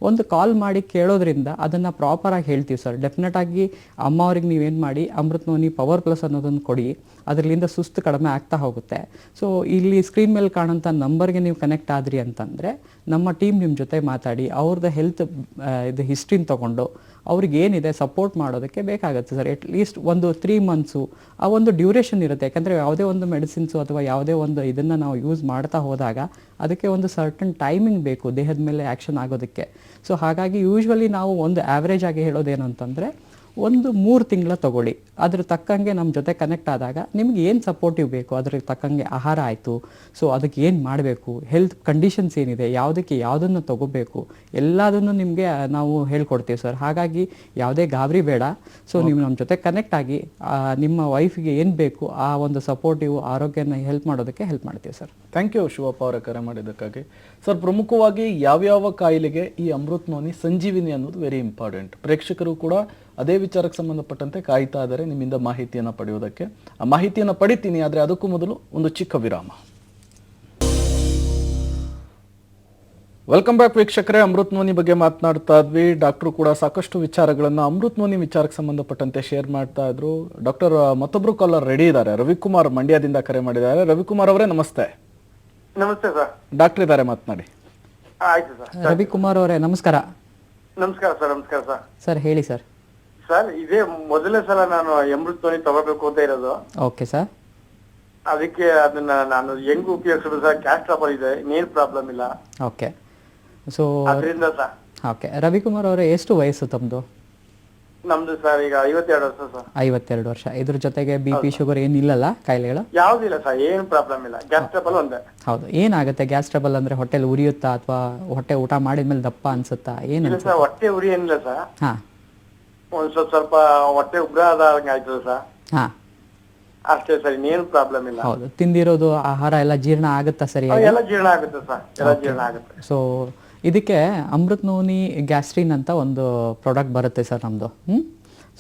ಒಂದು ಕಾಲ್ ಮಾಡಿ ಕೇಳೋದ್ರಿಂದ ಅದನ್ನು ಪ್ರಾಪರಾಗಿ ಹೇಳ್ತೀವಿ ಸರ್. ಡೆಫಿನೆಟ್ ಆಗಿ ಅಮ್ಮ ಅವ್ರಿಗೆ ನೀವೇನು ಮಾಡಿ, ಅಮೃತ್ ನೋನಿ ಪವರ್ ಪ್ಲಸ್ ಅನ್ನೋದನ್ನು ಕೊಡಿ ಅದರಿಂದ ಸುಸ್ತು ಕಡಿಮೆ ಆಗ್ತಾ ಹೋಗುತ್ತೆ. ಸೊ ಇಲ್ಲಿ ಸ್ಕ್ರೀನ್ ಮೇಲೆ ಕಾಣೋಂಥ ನಂಬರ್ಗೆ ನೀವು ಕನೆಕ್ಟ್ ಆದ್ರಿ ಅಂತಂದರೆ ನಮ್ಮ ಟೀಮ್ ನಿಮ್ಮ ಜೊತೆ ಮಾತಾಡಿ ಅವ್ರದ್ದು ಹೆಲ್ತ್ ಇದು ಹಿಸ್ಟ್ರಿನ ತೊಗೊಂಡು ಅವ್ರಿಗೆ ಏನಿದೆ ಸಪೋರ್ಟ್ ಮಾಡೋದಕ್ಕೆ ಬೇಕಾಗುತ್ತೆ ಸರ್ ಅಟ್ ಲೀಸ್ಟ್ ಒಂದು ತ್ರೀ ಮಂತ್ಸು ಆ ಒಂದು ಡ್ಯೂರೇಷನ್ ಇರುತ್ತೆ. ಯಾಕಂದರೆ ಯಾವುದೇ ಒಂದು ಮೆಡಿಸಿನ್ಸು ಅಥವಾ ಯಾವುದೇ ಒಂದು ಇದನ್ನು ನಾವು ಯೂಸ್ ಮಾಡ್ತಾ ಹೋದಾಗ ಅದಕ್ಕೆ ಒಂದು ಸರ್ಟನ್ ಟೈಮಿಂಗ್ ಬೇಕು ದೇಹದ ಮೇಲೆ ಆ್ಯಕ್ಷನ್ ಆಗೋದಕ್ಕೆ. ಸೊ ಹಾಗಾಗಿ ಯೂಶ್ವಲಿ ನಾವು ಒಂದು ಆ್ಯಾವ್ರೇಜ್ ಆಗಿ ಹೇಳೋದೇನು ಅಂತಂದರೆ ಒಂದು ಮೂರು ತಿಂಗಳ ತಗೊಳ್ಳಿ. ಅದ್ರ ತಕ್ಕಂಗೆ ನಮ್ಮ ಜೊತೆ ಕನೆಕ್ಟ್ ಆದಾಗ ನಿಮ್ಗೆ ಏನು ಸಪೋರ್ಟಿವ್ ಬೇಕು ಅದ್ರ ತಕ್ಕಂಗೆ ಆಹಾರ ಆಯಿತು. ಸೊ ಅದಕ್ಕೆ ಏನು ಮಾಡಬೇಕು? ಹೆಲ್ತ್ ಕಂಡೀಷನ್ಸ್ ಏನಿದೆ? ಯಾವುದಕ್ಕೆ ಯಾವುದನ್ನು ತಗೋಬೇಕು? ಎಲ್ಲದನ್ನು ನಿಮಗೆ ನಾವು ಹೇಳ್ಕೊಡ್ತೀವಿ ಸರ್. ಹಾಗಾಗಿ ಯಾವುದೇ ಗಾಬರಿ ಬೇಡ. ಸೊ ನೀವು ನಮ್ಮ ಜೊತೆ ಕನೆಕ್ಟ್ ಆಗಿ ನಿಮ್ಮ ವೈಫ್ಗೆ ಏನು ಬೇಕು ಆ ಒಂದು ಸಪೋರ್ಟಿವ್ ಆರೋಗ್ಯನ ಹೆಲ್ಪ್ ಮಾಡೋದಕ್ಕೆ ಹೆಲ್ಪ್ ಮಾಡ್ತೀವಿ ಸರ್. ಥ್ಯಾಂಕ್ ಯು ಶಿವಪ್ಪ ಅವರ ಕರೆ ಮಾಡಿದ್ದಕ್ಕಾಗಿ. ಸರ್, ಪ್ರಮುಖವಾಗಿ ಯಾವ್ಯಾವ ಕಾಯಿಲೆಗೆ ಈ ಅಮೃತ್ ನೋನಿ ಸಂಜೀವಿನಿ ಅನ್ನೋದು ವೆರಿ ಇಂಪಾರ್ಟೆಂಟ್ ಪ್ರೇಕ್ಷಕರು ಕೂಡ ಅದೇ ವಿಚಾರಕ್ಕೆ ಸಂಬಂಧಪಟ್ಟಂತೆ ಕಾಯ್ತಾ ಇದ್ದಾರೆ ನಿಮ್ಮಿಂದ ಮಾಹಿತಿಯನ್ನು ಪಡೆಯೋದಕ್ಕೆ. ಆ ಮಾಹಿತಿಯನ್ನು ಪಡಿತೀನಿ, ಆದರೆ ಅದಕ್ಕೂ ಮೊದಲು ಒಂದು ಚಿಕ್ಕ ವಿರಾಮ. ವೆಲ್ಕಮ್ ಬ್ಯಾಕ್ ವೀಕ್ಷಕರೇ. ಅಮೃತ್ ನೋನಿ ಬಗ್ಗೆ ಮಾತನಾಡ್ತಾ ಇದ್ವಿ. ಡಾಕ್ಟರ್ ಕೂಡ ಸಾಕಷ್ಟು ವಿಚಾರಗಳನ್ನು ಅಮೃತ್ ನೋನಿ ವಿಚಾರಕ್ಕೆ ಸಂಬಂಧಪಟ್ಟಂತೆ ಶೇರ್ ಮಾಡ್ತಾ ಇದ್ರು. ಡಾಕ್ಟರ್, ಮತ್ತೊಬ್ರು ಕಾಲರ್ ರೆಡಿ ಇದ್ದಾರೆ. ರವಿಕುಮಾರ್ ಮಂಡ್ಯದಿಂದ ಕರೆ ಮಾಡಿದ್ದಾರೆ. ರವಿಕುಮಾರ್ ಅವರೇ, ನಮಸ್ತೆ. ನಮಸ್ತೆ ಸರ್. ಡಾಕ್ಟರ್ ಇದ್ದಾರೆ ಮಾತನಾಡಿ. ಆಯ್ತು ಸರ್. ರವಿಕುಮಾರ್ ಅವರೇ ನಮಸ್ಕಾರ. ನಮಸ್ಕಾರ ಸರ್ ನಮಸ್ಕಾರ ಸರ್. ಸರ್ ಹೇಳಿ ಸರ್. ಸರ್ ಇದೇ ಮೊದಲನೇ ಸಲ ನಾನು ಅಮೃತ ಧ್ವನಿ ತಗೋಬೇಕು ಅಂತ ಇರೋದು. Okay sir. ಅದಕ್ಕೆ ಅದನ್ನ ನಾನು ಹೆಂಗ್ ಉಪಯೋಗಿಸೋದು ಸರ್? ಕ್ಯಾಶ್ ಟ್ರಬಲ್ ಇದೆ ಇನ್ನೇನ್ ಪ್ರಾಬ್ಲಮ್ ಇಲ್ಲ. ಓಕೆ. ಸೊ ಅದರಿಂದ ಸರ್. ಓಕೆ. ರವಿಕುಮಾರ್ ಅವರೇ ಎಷ್ಟು ವಯಸ್ಸು ತಮ್ಮದು ನಮ್ದು ಸರ್ ಈಗ ಐವತ್ತೆರಡು ವರ್ಷ ಸರ್ ಐವತ್ತೆರಡು ವರ್ಷ. ಇದ್ರ ಜೊತೆಗೆ ಬಿ ಪಿ ಶುಗರ್ ಏನಿಲ್ಲಲ್ಲ ಕಾಯಿಲೆಗಳು? ಯಾವ್ದಿಲ್ಲ ಸರ್ ಏನ್ ಪ್ರಾಬ್ಲಮ್ ಇಲ್ಲ. ಗ್ಯಾಸ್ ಟ್ರಬಲ್ ಒಂದೇ. ಹೌದು. ಏನಾಗುತ್ತೆ? ಗ್ಯಾಸ್ ಟ್ರಬಲ್ ಅಂದ್ರೆ ಹೊಟ್ಟೆಲಿ ಉರಿಯುತ್ತಾ ಅಥವಾ ಹೊಟ್ಟೆ ಊಟ ಮಾಡಿದ್ಮೇಲೆ ದಪ್ಪ ಅನ್ಸುತ್ತಾ? ಏನು ಇಲ್ಲ ಸರ್ ಹೊಟ್ಟೆ ಉರಿ ಏನಿಲ್ಲ ಸರ್ ಹಾ. ಒಂದ್ ಸ್ವಲ್ಪ ಸ್ವಲ್ಪ ಹೊಟ್ಟೆ ಉಗ್ರ ಆದಂಗೆ ಆಯ್ತದ ಸರ್ ಹಾ. ಅಷ್ಟೇ ಸರ್ ಇನ್ನೇನು ಪ್ರಾಬ್ಲಮ್ ಇಲ್ಲ. ಹೌದು. ತಿಂದಿರೋದು ಆಹಾರ ಎಲ್ಲ ಜೀರ್ಣ ಆಗುತ್ತಾ ಸರಿಯಾಗಿ ಎಲ್ಲ ಜೀರ್ಣ ಆಗುತ್ತೆ ಸರ್ ಎಲ್ಲ ಜೀರ್ಣ ಆಗುತ್ತೆ. ಸೊ ಇದಕ್ಕೆ ಅಮೃತ್ ನೋನಿ ಗ್ಯಾಸ್ಟ್ರಿನ್ ಅಂತ ಒಂದು ಪ್ರಾಡಕ್ಟ್ ಬರುತ್ತೆ ಸರ್ ನಮ್ಮದು ಹ್ಞೂ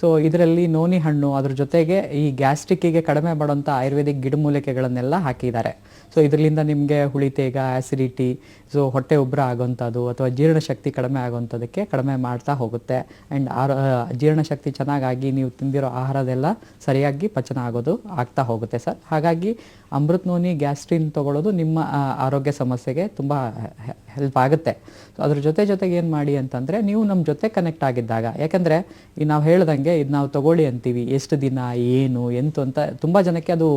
ಸೊ ಇದರಲ್ಲಿ ನೋನಿ ಹಣ್ಣು ಅದ್ರ ಜೊತೆಗೆ ಈ ಗ್ಯಾಸ್ಟ್ರಿಕ್ಕಿಗೆ ಕಡಿಮೆ ಮಾಡೋಂಥ ಆಯುರ್ವೇದಿಕ್ ಗಿಡಮೂಲಿಕೆಗಳನ್ನೆಲ್ಲ ಹಾಕಿದ್ದಾರೆ. ಸೊ ಇದರಿಂದ ನಿಮಗೆ ಹುಳಿತೇಗ ಆ್ಯಸಿಡಿಟಿ ಸೊ ಹೊಟ್ಟೆ ಉಬ್ಬರ ಆಗೋಂಥದ್ದು ಅಥವಾ ಜೀರ್ಣಶಕ್ತಿ ಕಡಿಮೆ ಆಗೋಂಥದಕ್ಕೆ ಕಡಿಮೆ ಮಾಡ್ತಾ ಹೋಗುತ್ತೆ. ಆ್ಯಂಡ್ ಆರ ಜೀರ್ಣಶಕ್ತಿ ಚೆನ್ನಾಗಾಗಿ ನೀವು ತಿಂದಿರೋ ಆಹಾರದೆಲ್ಲ ಸರಿಯಾಗಿ ಪಚನ ಆಗೋದು ಆಗ್ತಾ ಹೋಗುತ್ತೆ ಸರ್. ಹಾಗಾಗಿ ಅಮೃತ್ ನೋನಿ ಗ್ಯಾಸ್ಟ್ರಿನ್ ತಗೊಳ್ಳೋದು ನಿಮ್ಮ ಆರೋಗ್ಯ ಸಮಸ್ಯೆಗೆ ತುಂಬ ಹೆಲ್ಪ್ ಆಗುತ್ತೆ. ಸೊ ಅದ್ರ ಜೊತೆ ಜೊತೆಗೆ ಏನು ಮಾಡಿ ಅಂತಂದರೆ ನೀವು ನಮ್ಮ ಜೊತೆ ಕನೆಕ್ಟ್ ಆಗಿದ್ದಾಗ, ಯಾಕಂದರೆ ಈ ನಾವು ಹೇಳ್ದಂಗೆ ಇದು ನಾವು ತಗೊಳ್ಳಿ ಅಂತೀವಿ. ಎಷ್ಟು ದಿನ, ಏನು, ಎಂತು ಅಂತ ತುಂಬ ಜನಕ್ಕೆ ಅದು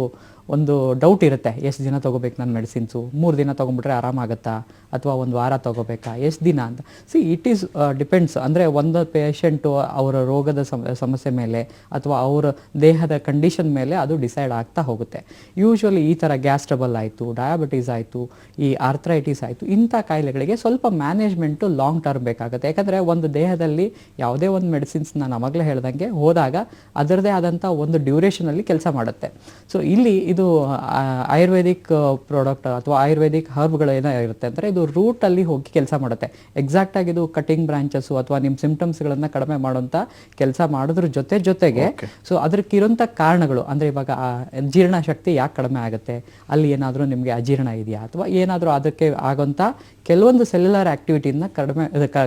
ಒಂದು ಡೌಟ್ ಇರುತ್ತೆ, ಎಷ್ಟು ದಿನ ತೊಗೋಬೇಕು ನನ್ನ ಮೆಡಿಸಿನ್ಸು ಮೂರು ದಿನ ತೊಗೊಂಬಿಟ್ರೆ ಆರಾಮಾಗುತ್ತಾ ಅಥವಾ ಒಂದು ವಾರ ತೊಗೋಬೇಕಾ? ಎಷ್ಟು ದಿನ ಅಂತ? ಸಿ ಇಟ್ ಈಸ್ ಡಿಪೆಂಡ್ಸ್ ಅಂದರೆ ಒಂದು ಪೇಷಂಟು ಅವರ ರೋಗದ ಸಮ, ಸಮಸ್ಯೆ ಮೇಲೆ ಅಥವಾ ಅವರ ದೇಹದ ಕಂಡೀಷನ್ ಮೇಲೆ ಅದು ಡಿಸೈಡ್ ಆಗ್ತಾ ಹೋಗುತ್ತೆ. ಯೂಶ್ವಲಿ ಈ ಥರ ಗ್ಯಾಸ್ ಟ್ರಬಲ್ ಆಯಿತು ಡಯಾಬಿಟೀಸ್ ಆಯಿತು, ಈ ಆರ್ಥ್ರೈಟಿಸ್ ಆಯಿತು, ಇಂಥ ಕಾಯಿಲೆಗಳಿಗೆ ಸ್ವಲ್ಪ ಮ್ಯಾನೇಜ್ಮೆಂಟು ಲಾಂಗ್ ಟರ್ಮ್ ಬೇಕಾಗುತ್ತೆ. ಯಾಕಂದರೆ ಒಂದು ದೇಹದಲ್ಲಿ ಯಾವುದೇ ಒಂದು ಮೆಡಿಸಿನ್ಸ್ ನಾನು ಅವಾಗಲೇ ಹೇಳ್ದಂಗೆ ಹೋದಾಗ ಅದರದೇ ಆದಂಥ ಒಂದು ಡ್ಯೂರೇಷನಲ್ಲಿ ಕೆಲಸ ಮಾಡುತ್ತೆ. ಸೊ ಇಲ್ಲಿ ಇದು ಆ, ಆಯುರ್ವೇದಿಕ್ ಪ್ರಾಡಕ್ಟ್ ಅಥವಾ ಆಯುರ್ವೇದಿಕ್ ಹರ್ಬ್ಗಳು ಏನೋ ಇರುತ್ತೆ ಅಂದರೆ ಇದು ರೂಟಲ್ಲಿ ಹೋಗಿ ಕೆಲಸ ಮಾಡುತ್ತೆ. ಎಕ್ಸಾಕ್ಟಾಗಿ ಇದು ಕಟಿಂಗ್ ಬ್ರಾಂಚಸ್ ಅಥವಾ ನಿಮ್ಮ ಸಿಂಪ್ಟಮ್ಸ್ಗಳನ್ನು ಕಡಿಮೆ ಮಾಡುವಂತ ಕೆಲಸ ಮಾಡೋದ್ರ ಜೊತೆ ಜೊತೆಗೆ ಸೊ ಇರುವಂತ ಕಾರಣಗಳು ಅಂದ್ರೆ ಇವಾಗ ಆ ಜೀರ್ಣಶಕ್ತಿ ಯಾಕೆ ಕಡಿಮೆ ಆಗುತ್ತೆ? ಅಲ್ಲಿ ಏನಾದರೂ ನಿಮಗೆ ಅಜೀರ್ಣ ಇದೆಯಾ? ಅಥವಾ ಏನಾದರೂ ಅದಕ್ಕೆ ಆಗೋಂಥ ಕೆಲವೊಂದು ಸೆಲ್ಯುಲರ್ ಆ್ಯಕ್ಟಿವಿಟಿನ ಕಡಿಮೆ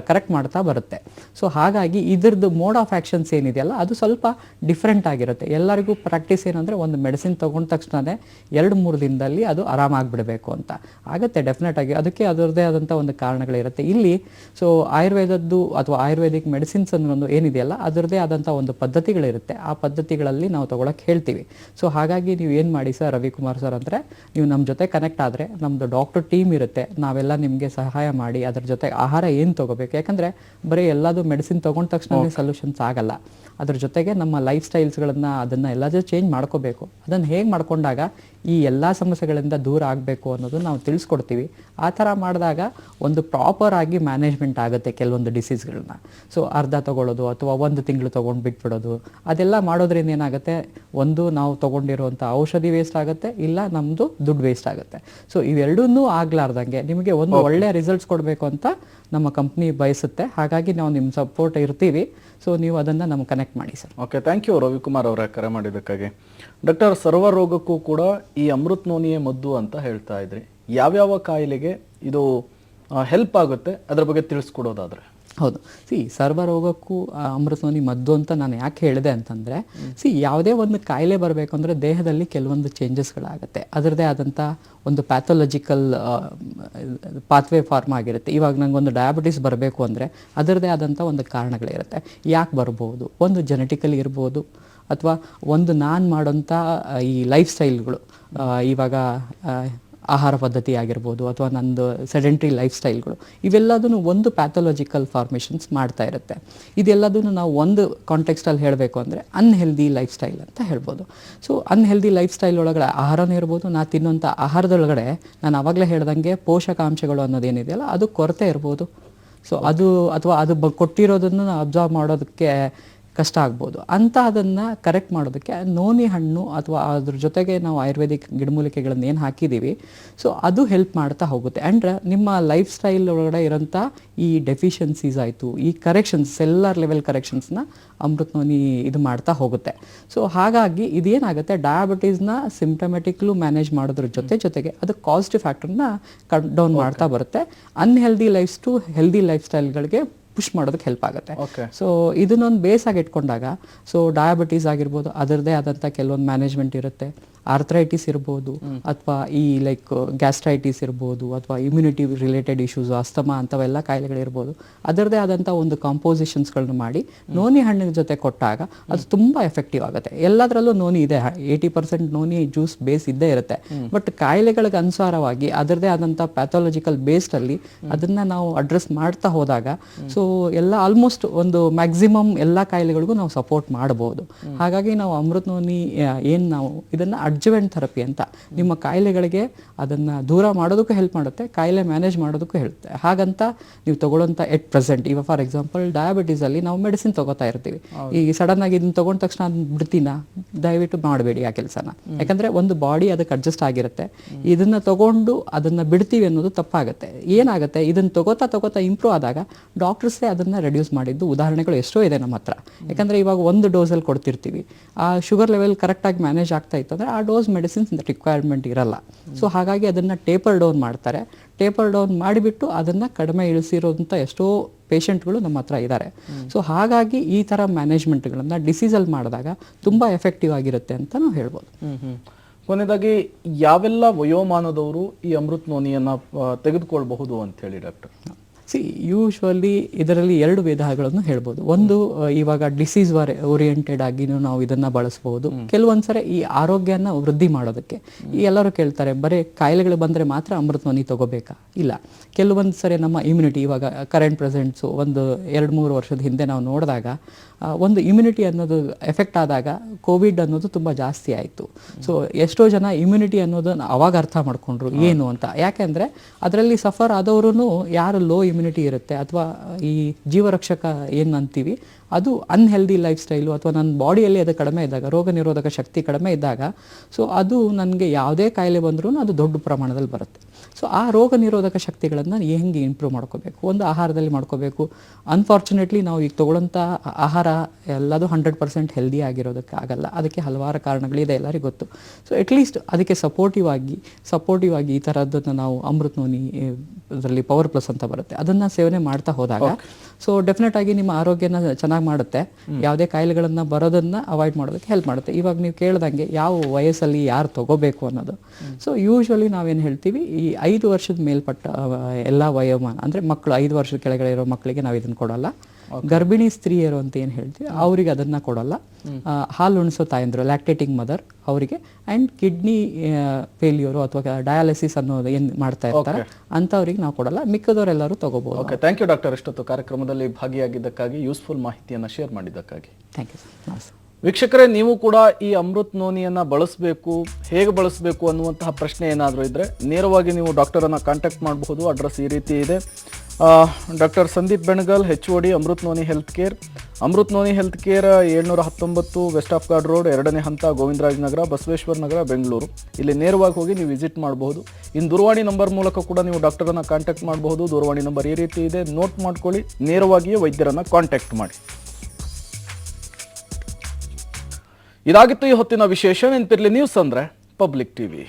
ಕರೆಕ್ಟ್ ಮಾಡ್ತಾ ಬರುತ್ತೆ. ಸೊ ಹಾಗಾಗಿ ಇದ್ರದ್ದು ಮೋಡ್ ಆಫ್ ಆ್ಯಕ್ಷನ್ಸ್ ಏನಿದೆಯಲ್ಲ, ಅದು ಸ್ವಲ್ಪ ಡಿಫ್ರೆಂಟ್ ಆಗಿರುತ್ತೆ. ಎಲ್ಲರಿಗೂ ಪ್ರಾಕ್ಟೀಸ್ ಏನಂದರೆ ಒಂದು ಮೆಡಿಸಿನ್ ತೊಗೊಂಡ ತಕ್ಷಣವೇ ಎರಡು, ಮೂರು ದಿನದಲ್ಲಿ ಅದು ಆರಾಮಾಗಿಬಿಡಬೇಕು ಅಂತ. ಆಗುತ್ತೆ ಡೆಫಿನೆಟ್ ಆಗಿ. ಅದಕ್ಕೆ ಅದರದೇ ಆದಂಥ ಒಂದು ಕಾರಣಗಳಿರುತ್ತೆ. ಇಲ್ಲಿ ಸೊ ಆಯುರ್ವೇದದ್ದು ಅಥವಾ ಆಯುರ್ವೇದಿಕ್ ಮೆಡಿಸಿನ್ಸ್ ಅನ್ನೋದು ಏನಿದೆಯಲ್ಲ ಅದರದೇ ಆದಂಥ ಒಂದು ಪದ್ಧತಿಗಳಿರುತ್ತೆ. ಆ ಪದ್ಧತಿಗಳಲ್ಲಿ ನಾವು ತೊಗೊಳಕ್ಕೆ ಹೇಳ್ತೀವಿ. ಸೊ ಹಾಗಾಗಿ ನೀವು ಏನು ಮಾಡಿ ಸರ್ ರವಿಕುಮಾರ್ ಸರ್ ಅಂದರೆ, ನೀವು ನಮ್ಮ ಜೊತೆ ಕನೆಕ್ಟ್ ಆದರೆ ನಮ್ಮದು ಡಾಕ್ಟರ್ ಟೀಮ್ ಇರುತ್ತೆ. ನಾವೆಲ್ಲ ನಿಮಗೆ ಸಹಾಯ ಮಾಡಿ ಅದ್ರ ಜೊತೆ ಆಹಾರ ಏನು ತೊಗೋಬೇಕು? ಯಾಕಂದರೆ ಬರೀ ಎಲ್ಲದು ಮೆಡಿಸಿನ್ ತೊಗೊಂಡ ತಕ್ಷಣ ಸೊಲ್ಯೂಷನ್ಸ್ ಆಗಲ್ಲ. ಅದ್ರ ಜೊತೆಗೆ ನಮ್ಮ ಲೈಫ್ ಸ್ಟೈಲ್ಸ್ಗಳನ್ನು ಅದನ್ನು ಎಲ್ಲದೂ ಚೇಂಜ್ ಮಾಡ್ಕೋಬೇಕು. ಅದನ್ನು ಹೇಗೆ ಮಾಡ್ಕೊಂಡಾಗ ಈ ಎಲ್ಲ ಸಮಸ್ಯೆಗಳಿಂದ ದೂರ ಆಗಬೇಕು ಅನ್ನೋದು ನಾವು ತಿಳಿಸ್ಕೊಡ್ತೀವಿ. ಆ ಥರ ಮಾಡಿದಾಗ ಒಂದು ಪ್ರಾಪರ್ ಆಗಿ ಮ್ಯಾನೇಜ್ಮೆಂಟ್ ಆಗುತ್ತೆ ಕೆಲವೊಂದು ಡಿಸೀಸ್ಗಳನ್ನ ಸೊ ಅರ್ಧ ತೊಗೊಳ್ಳೋದು ಅಥವಾ ಒಂದು ತಿಂಗಳು ತೊಗೊಂಡು ಬಿಟ್ಬಿಡೋದು. ಅದೆಲ್ಲ ಮಾಡೋದ್ರಿಂದ ಏನಾಗುತ್ತೆ? ಒಂದು ನಾವು ತೊಗೊಂಡಿರುವಂಥ ಔಷಧಿ ವೇಸ್ಟ್ ಆಗುತ್ತೆ ಇಲ್ಲ ನಮ್ಮದು ದುಡ್ಡು ವೇಸ್ಟ್ ಆಗುತ್ತೆ. ಸೊ ಇವೆರಡನ್ನೂ ಆಗ್ಲಾರ್ದಂಗೆ ನಿಮಗೆ ಒಂದು ಒಳ್ಳೆಯ ರಿಸಲ್ಟ್ಸ್ ಕೊಡಬೇಕು ಅಂತ ನಮ್ಮ ಕಂಪ್ನಿ ಬಯಸುತ್ತೆ. ಹಾಗಾಗಿ ನಾವು ನಿಮ್ಮ ಸಪೋರ್ಟ್ ಇರ್ತೀವಿ. ಸೊ ನೀವು ಅದನ್ನು ನಮ್ಗೆ ಕನೆಕ್ಟ್ ಮಾಡಿ sir. Okay thank you Ravikumar ಅವರ ಕರೆ ಮಾಡಿದ್ದಕ್ಕಾಗಿ. ಡಾಕ್ಟರ್ ಸರ್ವ ರೋಗಕ್ಕೂ ಕೂಡ ಈ ಅಮೃತ್ ನೋನಿಯೇ ಮದ್ದು ಅಂತ ಹೇಳ್ತಾ ಇದ್ರಿ. ಯಾವ್ಯಾವ ಕಾಯಿಲೆಗೆ ಇದು ಹೆಲ್ಪ್ ಆಗುತ್ತೆ? ಅದ್ರ ಬಗ್ಗೆ ತಿಳಿಸ್ಕೊಡೋದಾದ್ರೆ. ಹೌದು. ಸಿ ಸರ್ವರೋಗಕ್ಕೂ ಆ, ನೋನಿ ಮದ್ದು ಅಂತ ನಾನು ಯಾಕೆ ಹೇಳಿದೆ ಅಂತಂದರೆ ಸಿ ಯಾವುದೇ ಒಂದು ಕಾಯಿಲೆ ಬರಬೇಕು ಅಂದರೆ ದೇಹದಲ್ಲಿ ಕೆಲವೊಂದು ಚೇಂಜಸ್ಗಳಾಗುತ್ತೆ ಅದರದೇ ಆದಂಥ ಒಂದು ಪ್ಯಾಥೊಲಜಿಕಲ್ ಪಾತ್ವೇ ಫಾರ್ಮ್ ಆಗಿರುತ್ತೆ. ಇವಾಗ ಒಂದು ಡಯಾಬಿಟಿಸ್ ಬರಬೇಕು ಅಂದರೆ ಅದರದೇ ಆದಂಥ ಒಂದು ಕಾರಣಗಳಿರುತ್ತೆ. ಯಾಕೆ ಬರ್ಬೋದು? ಒಂದು ಜೆನೆಟಿಕಲಿ ಇರ್ಬೋದು. ಅಥವಾ ಒಂದು ನಾನು ಮಾಡೋಂಥ ಈ ಲೈಫ್ ಸ್ಟೈಲ್ಗಳು ಇವಾಗ ಆಹಾರ ಪದ್ಧತಿ ಆಗಿರ್ಬೋದು ಅಥವಾ ನಂದು ಸೆಡೆಂಟ್ರಿ ಲೈಫ್ ಸ್ಟೈಲ್ಗಳು ಇವೆಲ್ಲದೂ ಒಂದು ಪ್ಯಾಥೊಲಾಜಿಕಲ್ ಫಾರ್ಮೇಷನ್ಸ್ ಮಾಡ್ತಾ ಇರುತ್ತೆ. ಇದೆಲ್ಲದನ್ನು ನಾವು ಒಂದು ಕಾಂಟೆಕ್ಸ್ಟಲ್ಲಿ ಹೇಳಬೇಕು ಅಂದರೆ ಅನ್ಹೆಲ್ದಿ ಲೈಫ್ ಸ್ಟೈಲ್ ಅಂತ ಹೇಳ್ಬೋದು. ಸೊ ಅನ್ಹೆಲ್ದಿ ಲೈಫ್ ಸ್ಟೈಲ್ ಒಳಗಡೆ ಆಹಾರನೂ ಇರ್ಬೋದು, ನಾ ತಿನ್ನುವಂಥ ಆಹಾರದೊಳಗಡೆ ನಾನು ಆವಾಗಲೇ ಹೇಳ್ದಂಗೆ ಪೋಷಕಾಂಶಗಳು ಅನ್ನೋದೇನಿದೆಯಲ್ಲ, ಅದು ಕೊರತೆ ಇರ್ಬೋದು. ಸೊ ಅದು ಅಥವಾ ಅದು ಬ, ಕೊಟ್ಟಿರೋದನ್ನು ಅಬ್ಸರ್ವ್ ಮಾಡೋದಕ್ಕೆ ಕಷ್ಟ ಆಗ್ಬೋದು. ಅಂತ ಅದನ್ನು ಕರೆಕ್ಟ್ ಮಾಡೋದಕ್ಕೆ ನೋನಿ ಹಣ್ಣು ಅಥವಾ ಅದ್ರ ಜೊತೆಗೆ ನಾವು ಆಯುರ್ವೇದಿಕ್ ಗಿಡಮೂಲಿಕೆಗಳನ್ನು ಏನು ಹಾಕಿದ್ದೀವಿ ಸೊ ಅದು ಹೆಲ್ಪ್ ಮಾಡ್ತಾ ಹೋಗುತ್ತೆ. ಆ್ಯಂಡ್ ನಿಮ್ಮ ಲೈಫ್ ಸ್ಟೈಲ್ ಒಳಗಡೆ ಇರೋಂಥ ಈ ಡೆಫಿಷಿಯನ್ಸೀಸ್ ಆಯಿತು, ಈ ಕರೆಕ್ಷನ್ಸ್ ಸೆಲ್ಲರ್ ಲೆವೆಲ್ ಕರೆಕ್ಷನ್ಸ್ನ ಅಮೃತ್ ನೋನಿ ಇದು ಮಾಡ್ತಾ ಹೋಗುತ್ತೆ. ಸೊ ಹಾಗಾಗಿ ಇದೇನಾಗುತ್ತೆ ಡಯಾಬಿಟೀಸ್ನ ಸಿಂಪ್ಟಮೆಟಿಕ್ಲು ಮ್ಯಾನೇಜ್ ಮಾಡೋದ್ರ ಜೊತೆ ಜೊತೆಗೆ ಅದು ಕಾಸ್ಟಿವ್ ಫ್ಯಾಕ್ಟರ್ನ ಕಟ್ ಡೌನ್ ಮಾಡ್ತಾ ಬರುತ್ತೆ. Unhealthy life to healthy life ಸ್ಟೈಲ್ಗಳಿಗೆ push ಮಾಡೋದಕ್ಕೆ ಹೆಲ್ಪ್ ಆಗುತ್ತೆ. ಸೊ ಇದನ್ನೊಂದು ಬೇಸ್ ಆಗಿ ಇಟ್ಕೊಂಡಾಗ ಸೊ ಡಯಾಬಿಟೀಸ್ ಆಗಿರ್ಬೋದು ಅದರದೇ ಆದಂಥ ಕೆಲವೊಂದು ಮ್ಯಾನೇಜ್ಮೆಂಟ್ ಇರುತ್ತೆ. ಆರ್ಥರೈಟಿಸ್ ಇರ್ಬೋದು ಅಥವಾ ಈ ಲೈಕ್ ಗ್ಯಾಸ್ಟ್ರೈಟಿಸ್ ಇರ್ಬೋದು ಅಥವಾ ಇಮ್ಯುನಿಟಿ ರಿಲೇಟೆಡ್ ಇಶ್ಯೂಸ್ ಅಸ್ತಮಾ ಅಂಥವೆಲ್ಲ ಕಾಯಿಲೆಗಳಿರ್ಬೋದು ಅದರದೇ ಆದಂಥ ಒಂದು ಕಾಂಪೋಸಿಷನ್ಸ್ಗಳನ್ನ ಮಾಡಿ ನೋನಿ ಹಣ್ಣಿನ ಜೊತೆ ಕೊಟ್ಟಾಗ ಅದು ತುಂಬ ಎಫೆಕ್ಟಿವ್ ಆಗುತ್ತೆ. ಎಲ್ಲದರಲ್ಲೂ ನೋನಿ ಇದೆ. Eighty percent noni juice base ಇದ್ದೇ ಇರುತ್ತೆ. ಬಟ್ ಕಾಯಿಲೆಗಳಿಗೆ ಅನುಸಾರವಾಗಿ ಅದರದೇ ಆದಂಥ ಪ್ಯಾಥಾಲಜಿಕಲ್ ಬೇಸ್ಡಲ್ಲಿ ಅದನ್ನ ನಾವು ಅಡ್ರೆಸ್ ಮಾಡ್ತಾ ಹೋದಾಗ ಸೊ ಎಲ್ಲ ಆಲ್ಮೋಸ್ಟ್ ಒಂದು ಮ್ಯಾಕ್ಸಿಮಮ್ ಎಲ್ಲ ಕಾಯಿಲೆಗಳಿಗೂ ನಾವು ಸಪೋರ್ಟ್ ಮಾಡಬಹುದು ಹಾಗಾಗಿ ನಾವು ಅಮೃತ್ ನೋನಿ ಏನು ನಾವು ಇದನ್ನ ಅಡ್ಜವೆಂಟ್ ಥೆರಪಿ ಅಂತ. ನಿಮ್ಮ ಕಾಯಿಲೆಗಳಿಗೆ ಅದನ್ನ ದೂರ ಮಾಡೋದಕ್ಕೂ ಹೆಲ್ಪ್ ಮಾಡುತ್ತೆ ಕಾಯಿಲೆ ಮ್ಯಾನೇಜ್ ಮಾಡೋದಕ್ಕೂ ಹೇಳುತ್ತೆ. ಹಾಗಂತ ನೀವು ತಗೊಳ್ಳೋಂಥ ಎಟ್ ಪ್ರೆಸೆಂಟ್ ಇವಾಗ ಫಾರ್ ಎಕ್ಸಾಂಪಲ್ ಡಯಾಬಿಟೀಸಲ್ಲಿ ನಾವು ಮೆಡಿಸಿನ್ ತಗೋತಾ ಇರ್ತೀವಿ. ಈ ಸಡನ್ ಆಗಿ ಇದನ್ನ ತಗೊಂಡ ತಕ್ಷಣ ಅದನ್ನ ಬಿಡ್ತೀನ? ದಯವಿಟ್ಟು ಮಾಡಬೇಡಿ ಆ ಕೆಲಸನ. ಯಾಕಂದ್ರೆ ಒಂದು ಬಾಡಿ ಅದಕ್ಕೆ ಅಡ್ಜಸ್ಟ್ ಆಗಿರುತ್ತೆ. ಇದನ್ನ ತಗೊಂಡು ಅದನ್ನ ಬಿಡ್ತೀವಿ ಅನ್ನೋದು ತಪ್ಪಾಗುತ್ತೆ. ಏನಾಗುತ್ತೆ? ಇದನ್ನು ತಗೋತಾ ತಗೋತಾ ಇಂಪ್ರೂವ್ ಆದಾಗ ಡಾಕ್ಟರ್ಸೇ ಅದನ್ನ ರೆಡ್ಯೂಸ್ ಮಾಡಿದ್ದು ಉದಾಹರಣೆಗಳು ಎಷ್ಟೋ ಇದೆ ನಮ್ಮ ಹತ್ರ. ಯಾಕಂದ್ರೆ ಇವಾಗ ಒಂದು ಡೋಸಲ್ಲಿ ಕೊಡ್ತಿರ್ತೀವಿ. ಆ ಶುಗರ್ ಲೆವೆಲ್ ಕರೆಕ್ಟಾಗಿ ಮ್ಯಾನೇಜ್ ಆಗ್ತಾ ಇತ್ತು ಅಂದರೆ ಆ ಡೋಸ್ ಮೆಡಿಸಿನ್ಸ್ ರಿಕ್ವೈರ್ಮೆಂಟ್ ಇರಲ್ಲ. ಸೊ ಹಾಗಾಗಿ ಅದನ್ನ ಟೇಪರ್ ಡೌನ್ ಮಾಡ್ತಾರೆ. ಟೇಪರ್ ಡೌನ್ ಮಾಡಿಬಿಟ್ಟು ಅದನ್ನ ಕಡಿಮೆ ಇಳಿಸಿರೋಂಥ ಎಷ್ಟೋ ಪೇಷಂಟ್ಗಳು ನಮ್ಮ ಹತ್ರ ಇದ್ದಾರೆ ಸೊ ಹಾಗಾಗಿ ಈ ಥರ ಮ್ಯಾನೇಜ್ಮೆಂಟ್ಗಳನ್ನು ಡಿಸೀಸಲ್ಲಿ ಮಾಡಿದಾಗ ತುಂಬ ಎಫೆಕ್ಟಿವ್ ಆಗಿರುತ್ತೆ ಅಂತ ನಾವು ಹೇಳ್ಬೋದು. ಕೊನೆಯದಾಗಿ ಯಾವೆಲ್ಲ ವಯೋಮಾನದವರು ಈ ಅಮೃತ್ ನೋನಿಯನ್ನು ತೆಗೆದುಕೊಳ್ಬಹುದು ಅಂತ ಹೇಳಿ ಡಾಕ್ಟರ್? ಸಿ ಯೂಶ್ವಲಿ ಇದರಲ್ಲಿ ಎರಡು ವಿಧಗಳನ್ನು ಹೇಳ್ಬೋದು. ಒಂದು ಇವಾಗ ಡಿಸೀಸ್ ಓರಿಯೆಂಟೆಡ್ ಆಗಿನೂ ನಾವು ಇದನ್ನ ಬಳಸಬಹುದು ಕೆಲವೊಂದ್ಸರಿ ಈ ಆರೋಗ್ಯನ ವೃದ್ಧಿ ಮಾಡೋದಕ್ಕೆ. ಈ ಎಲ್ಲರೂ ಕೇಳ್ತಾರೆ ಬರೀ ಕಾಯಿಲೆಗಳು ಬಂದ್ರೆ ಮಾತ್ರ ಅಮೃತವನಿ ತಗೋಬೇಕಾ? ಇಲ್ಲ. ಕೆಲವೊಂದ್ಸರಿ ನಮ್ಮ ಇಮ್ಯುನಿಟಿ ಇವಾಗ ಕರೆಂಟ್ ಪ್ರೆಸೆಂಟ್ಸು ಒಂದು ಎರಡು ಮೂರು ವರ್ಷದ ಹಿಂದೆ ನಾವು ನೋಡಿದಾಗ ಒಂದು ಇಮ್ಯುನಿಟಿ ಅನ್ನೋದು ಎಫೆಕ್ಟ್ ಆದಾಗ ಕೋವಿಡ್ ಅನ್ನೋದು ತುಂಬ ಜಾಸ್ತಿ ಆಯಿತು. ಸೊ ಎಷ್ಟೋ ಜನ ಇಮ್ಯುನಿಟಿ ಅನ್ನೋದನ್ನ ಅವಾಗ ಅರ್ಥ ಮಾಡ್ಕೊಂಡ್ರು ಏನು ಅಂತ. ಯಾಕೆಂದರೆ ಅದರಲ್ಲಿ ಸಫರ್ ಆದವರು ಯಾರು ಲೋ ಇಮ್ಯುನಿಟಿ ಇರುತ್ತೆ. ಅಥವಾ ಈ ಜೀವರಕ್ಷಕ ಏನು ಅಂತೀವಿ? ಅದು ಅನ್ಹೆಲ್ದಿ ಲೈಫ್ ಸ್ಟೈಲು ಅಥವಾ ನನ್ನ ಬಾಡಿಯಲ್ಲಿ ಅದು ಕಡಿಮೆ ಇದ್ದಾಗ ರೋಗ ನಿರೋಧಕ ಶಕ್ತಿ ಕಡಿಮೆ ಇದ್ದಾಗ ಸೊ ಅದು ನನಗೆ ಯಾವುದೇ ಕಾಯಿಲೆ ಬಂದರೂ ಅದು ದೊಡ್ಡ ಪ್ರಮಾಣದಲ್ಲಿ ಬರುತ್ತೆ. ಸೊ ಆ ರೋಗ ನಿರೋಧಕ ಶಕ್ತಿಗಳನ್ನು ಹೆಂಗೆ ಇಂಪ್ರೂವ್ ಮಾಡ್ಕೋಬೇಕು? ಒಂದು ಆಹಾರದಲ್ಲಿ ಮಾಡ್ಕೋಬೇಕು. ಅನ್ಫಾರ್ಚುನೇಟ್ಲಿ ನಾವು ಈಗ ತಗೊಳ್ಳೋಂಥ ಆಹಾರ ಎಲ್ಲದೂ ಹಂಡ್ರೆಡ್ ಪರ್ಸೆಂಟ್ ಹೆಲ್ದಿ ಆಗಿರೋದಕ್ಕೆ ಆಗಲ್ಲ. ಅದಕ್ಕೆ ಹಲವಾರು ಕಾರಣಗಳಿದೆ ಎಲ್ಲರಿಗೂ ಗೊತ್ತು. ಸೊ ಅಟ್ಲೀಸ್ಟ್ ಅದಕ್ಕೆ ಸಪೋರ್ಟಿವ್ ಆಗಿ ಸಪೋರ್ಟಿವ್ ಆಗಿ ಈ ಥರದ್ದನ್ನು ನಾವು ಅಮೃತ್ ನೋನಿ ಅದರಲ್ಲಿ ಪವರ್ ಪ್ಲಸ್ ಅಂತ ಬರುತ್ತೆ. ಅದನ್ನು ಸೇವನೆ ಮಾಡ್ತಾ ಹೋದಾಗ ಸೊ ಡೆಫಿನೆಟ್ ಆಗಿ ನಿಮ್ಮ ಆರೋಗ್ಯನ ಚೆನ್ನಾಗಿ ಮಾಡುತ್ತೆ. ಯಾವುದೇ ಕಾಯಿಲೆಗಳನ್ನು ಬರೋದನ್ನ ಅವಾಯ್ಡ್ ಮಾಡೋದಕ್ಕೆ ಹೆಲ್ಪ್ ಮಾಡುತ್ತೆ. ಇವಾಗ ನೀವು ಕೇಳ್ದಂಗೆ ಯಾವ ವಯಸ್ಸಲ್ಲಿ ಯಾರು ತಗೋಬೇಕು ಅನ್ನೋದು. ಸೊ ಯೂಶ್ವಲಿ ನಾವೇನು ಹೇಳ್ತೀವಿ, ಈ ಐದು ವರ್ಷದ ಮೇಲ್ಪಟ್ಟ ಎಲ್ಲ ವಯೋಮಾನ, ಅಂದ್ರೆ ಮಕ್ಕಳು ಐದು ವರ್ಷದ ಕೆಳಗಡೆ ಇರೋ ಮಕ್ಕಳಿಗೆ ನಾವು ಇದನ್ನ ಕೊಡಲ್ಲ. ಗರ್ಭಿಣಿ ಸ್ತ್ರೀಯರು ಅಂತ ಏನು ಹೇಳ್ತೀವಿ ಅವರಿಗೆ ಅದನ್ನ ಕೊಡಲ್ಲ. ಹಾಲು ಉಣಿಸೋ ತಾಯಂದ್ರು ಲ್ಯಾಕ್ಟೇಟಿಂಗ್ ಮದರ್ ಅವರಿಗೆ ಅಂಡ್ ಕಿಡ್ನಿ ಫೇಲ್ಯೂರು ಅಥವಾ ಡಯಾಲಿಸಿಸ್ ಅನ್ನೋದು ಏನು ಮಾಡ್ತಾ ಇರ್ತಾರೆ ಅಂಥವ್ರಿಗೆ ನಾವು ಕೊಡಲ್ಲ. ಮಿಕ್ಕದವರೆಲ್ಲರೂ ತಗೋಬಹುದು ಓಕೆ ಥ್ಯಾಂಕ್ ಯು ಡಾಕ್ಟರ್ ಅಷ್ಟೊತ್ತು ಕಾರ್ಯಕ್ರಮದಲ್ಲಿ ಭಾಗಿಯಾಗಿದ್ದಕ್ಕಾಗಿ ಯೂಸ್ಫುಲ್ ಮಾಹಿತಿಯನ್ನು ಶೇರ್ ಮಾಡಿದ್ದಕ್ಕಾಗಿ. ಥ್ಯಾಂಕ್ ಯು ಸರ್ ವೀಕ್ಷಕರೇ ನೀವು ಕೂಡ ಈ ಅಮೃತ್ ನೋನಿಯನ್ನ ಬಳಸಬೇಕು ಹೇಗೆ ಬಳಸಬೇಕು ಅನ್ನುವಂತಹ ಪ್ರಶ್ನೆ ಏನಾದರೂ ಇದ್ದರೆ ನೇರವಾಗಿ ನೀವು ಡಾಕ್ಟರನ್ನು ಕಾಂಟ್ಯಾಕ್ಟ್ ಮಾಡಬಹುದು. ಅಡ್ರೆಸ್ ಈ ರೀತಿ ಇದೆ. Doctor Sandeep Benegal H O D Amrut Noni health care Amrut Noni health care ಏಳ್ನೂರ ಹತ್ತೊಂಬತ್ತು ವೆಸ್ಟ್ ಆಫ್ ಗಾರ್ಡ್ ರೋಡ್ ಎರಡನೇ ಹಂತ ಗೋವಿಂದರಾಜ್ ನಗರ, ಬಸವೇಶ್ವರ ನಗರ, ಬೆಂಗಳೂರು. ಇಲ್ಲಿ ನೇರವಾಗಿ ಹೋಗಿ ನೀವು ವಿಸಿಟ್ ಮಾಡಬಹುದು. ಇನ್ನು ದೂರವಾಣಿ ನಂಬರ್ ಮೂಲಕ ಕೂಡ ನೀವು ಡಾಕ್ಟರನ್ನು ಕಾಂಟ್ಯಾಕ್ಟ್ ಮಾಡಬಹುದು. ದೂರವಾಣಿ ನಂಬರ್ ಈ ರೀತಿ ಇದೆ. ನೋಟ್ ಮಾಡ್ಕೊಳ್ಳಿ. ನೇರವಾಗಿಯೇ ವೈದ್ಯರನ್ನು ಕಾಂಟ್ಯಾಕ್ಟ್ ಮಾಡಿ. ಇದಾಗಿತ್ತು ಈ ಹೊತ್ತಿನ ವಿಶೇಷ. ನೆನಪಿರಲಿ ನ್ಯೂಸ್ ಅಂದರೆ ಪಬ್ಲಿಕ್ ಟಿವಿ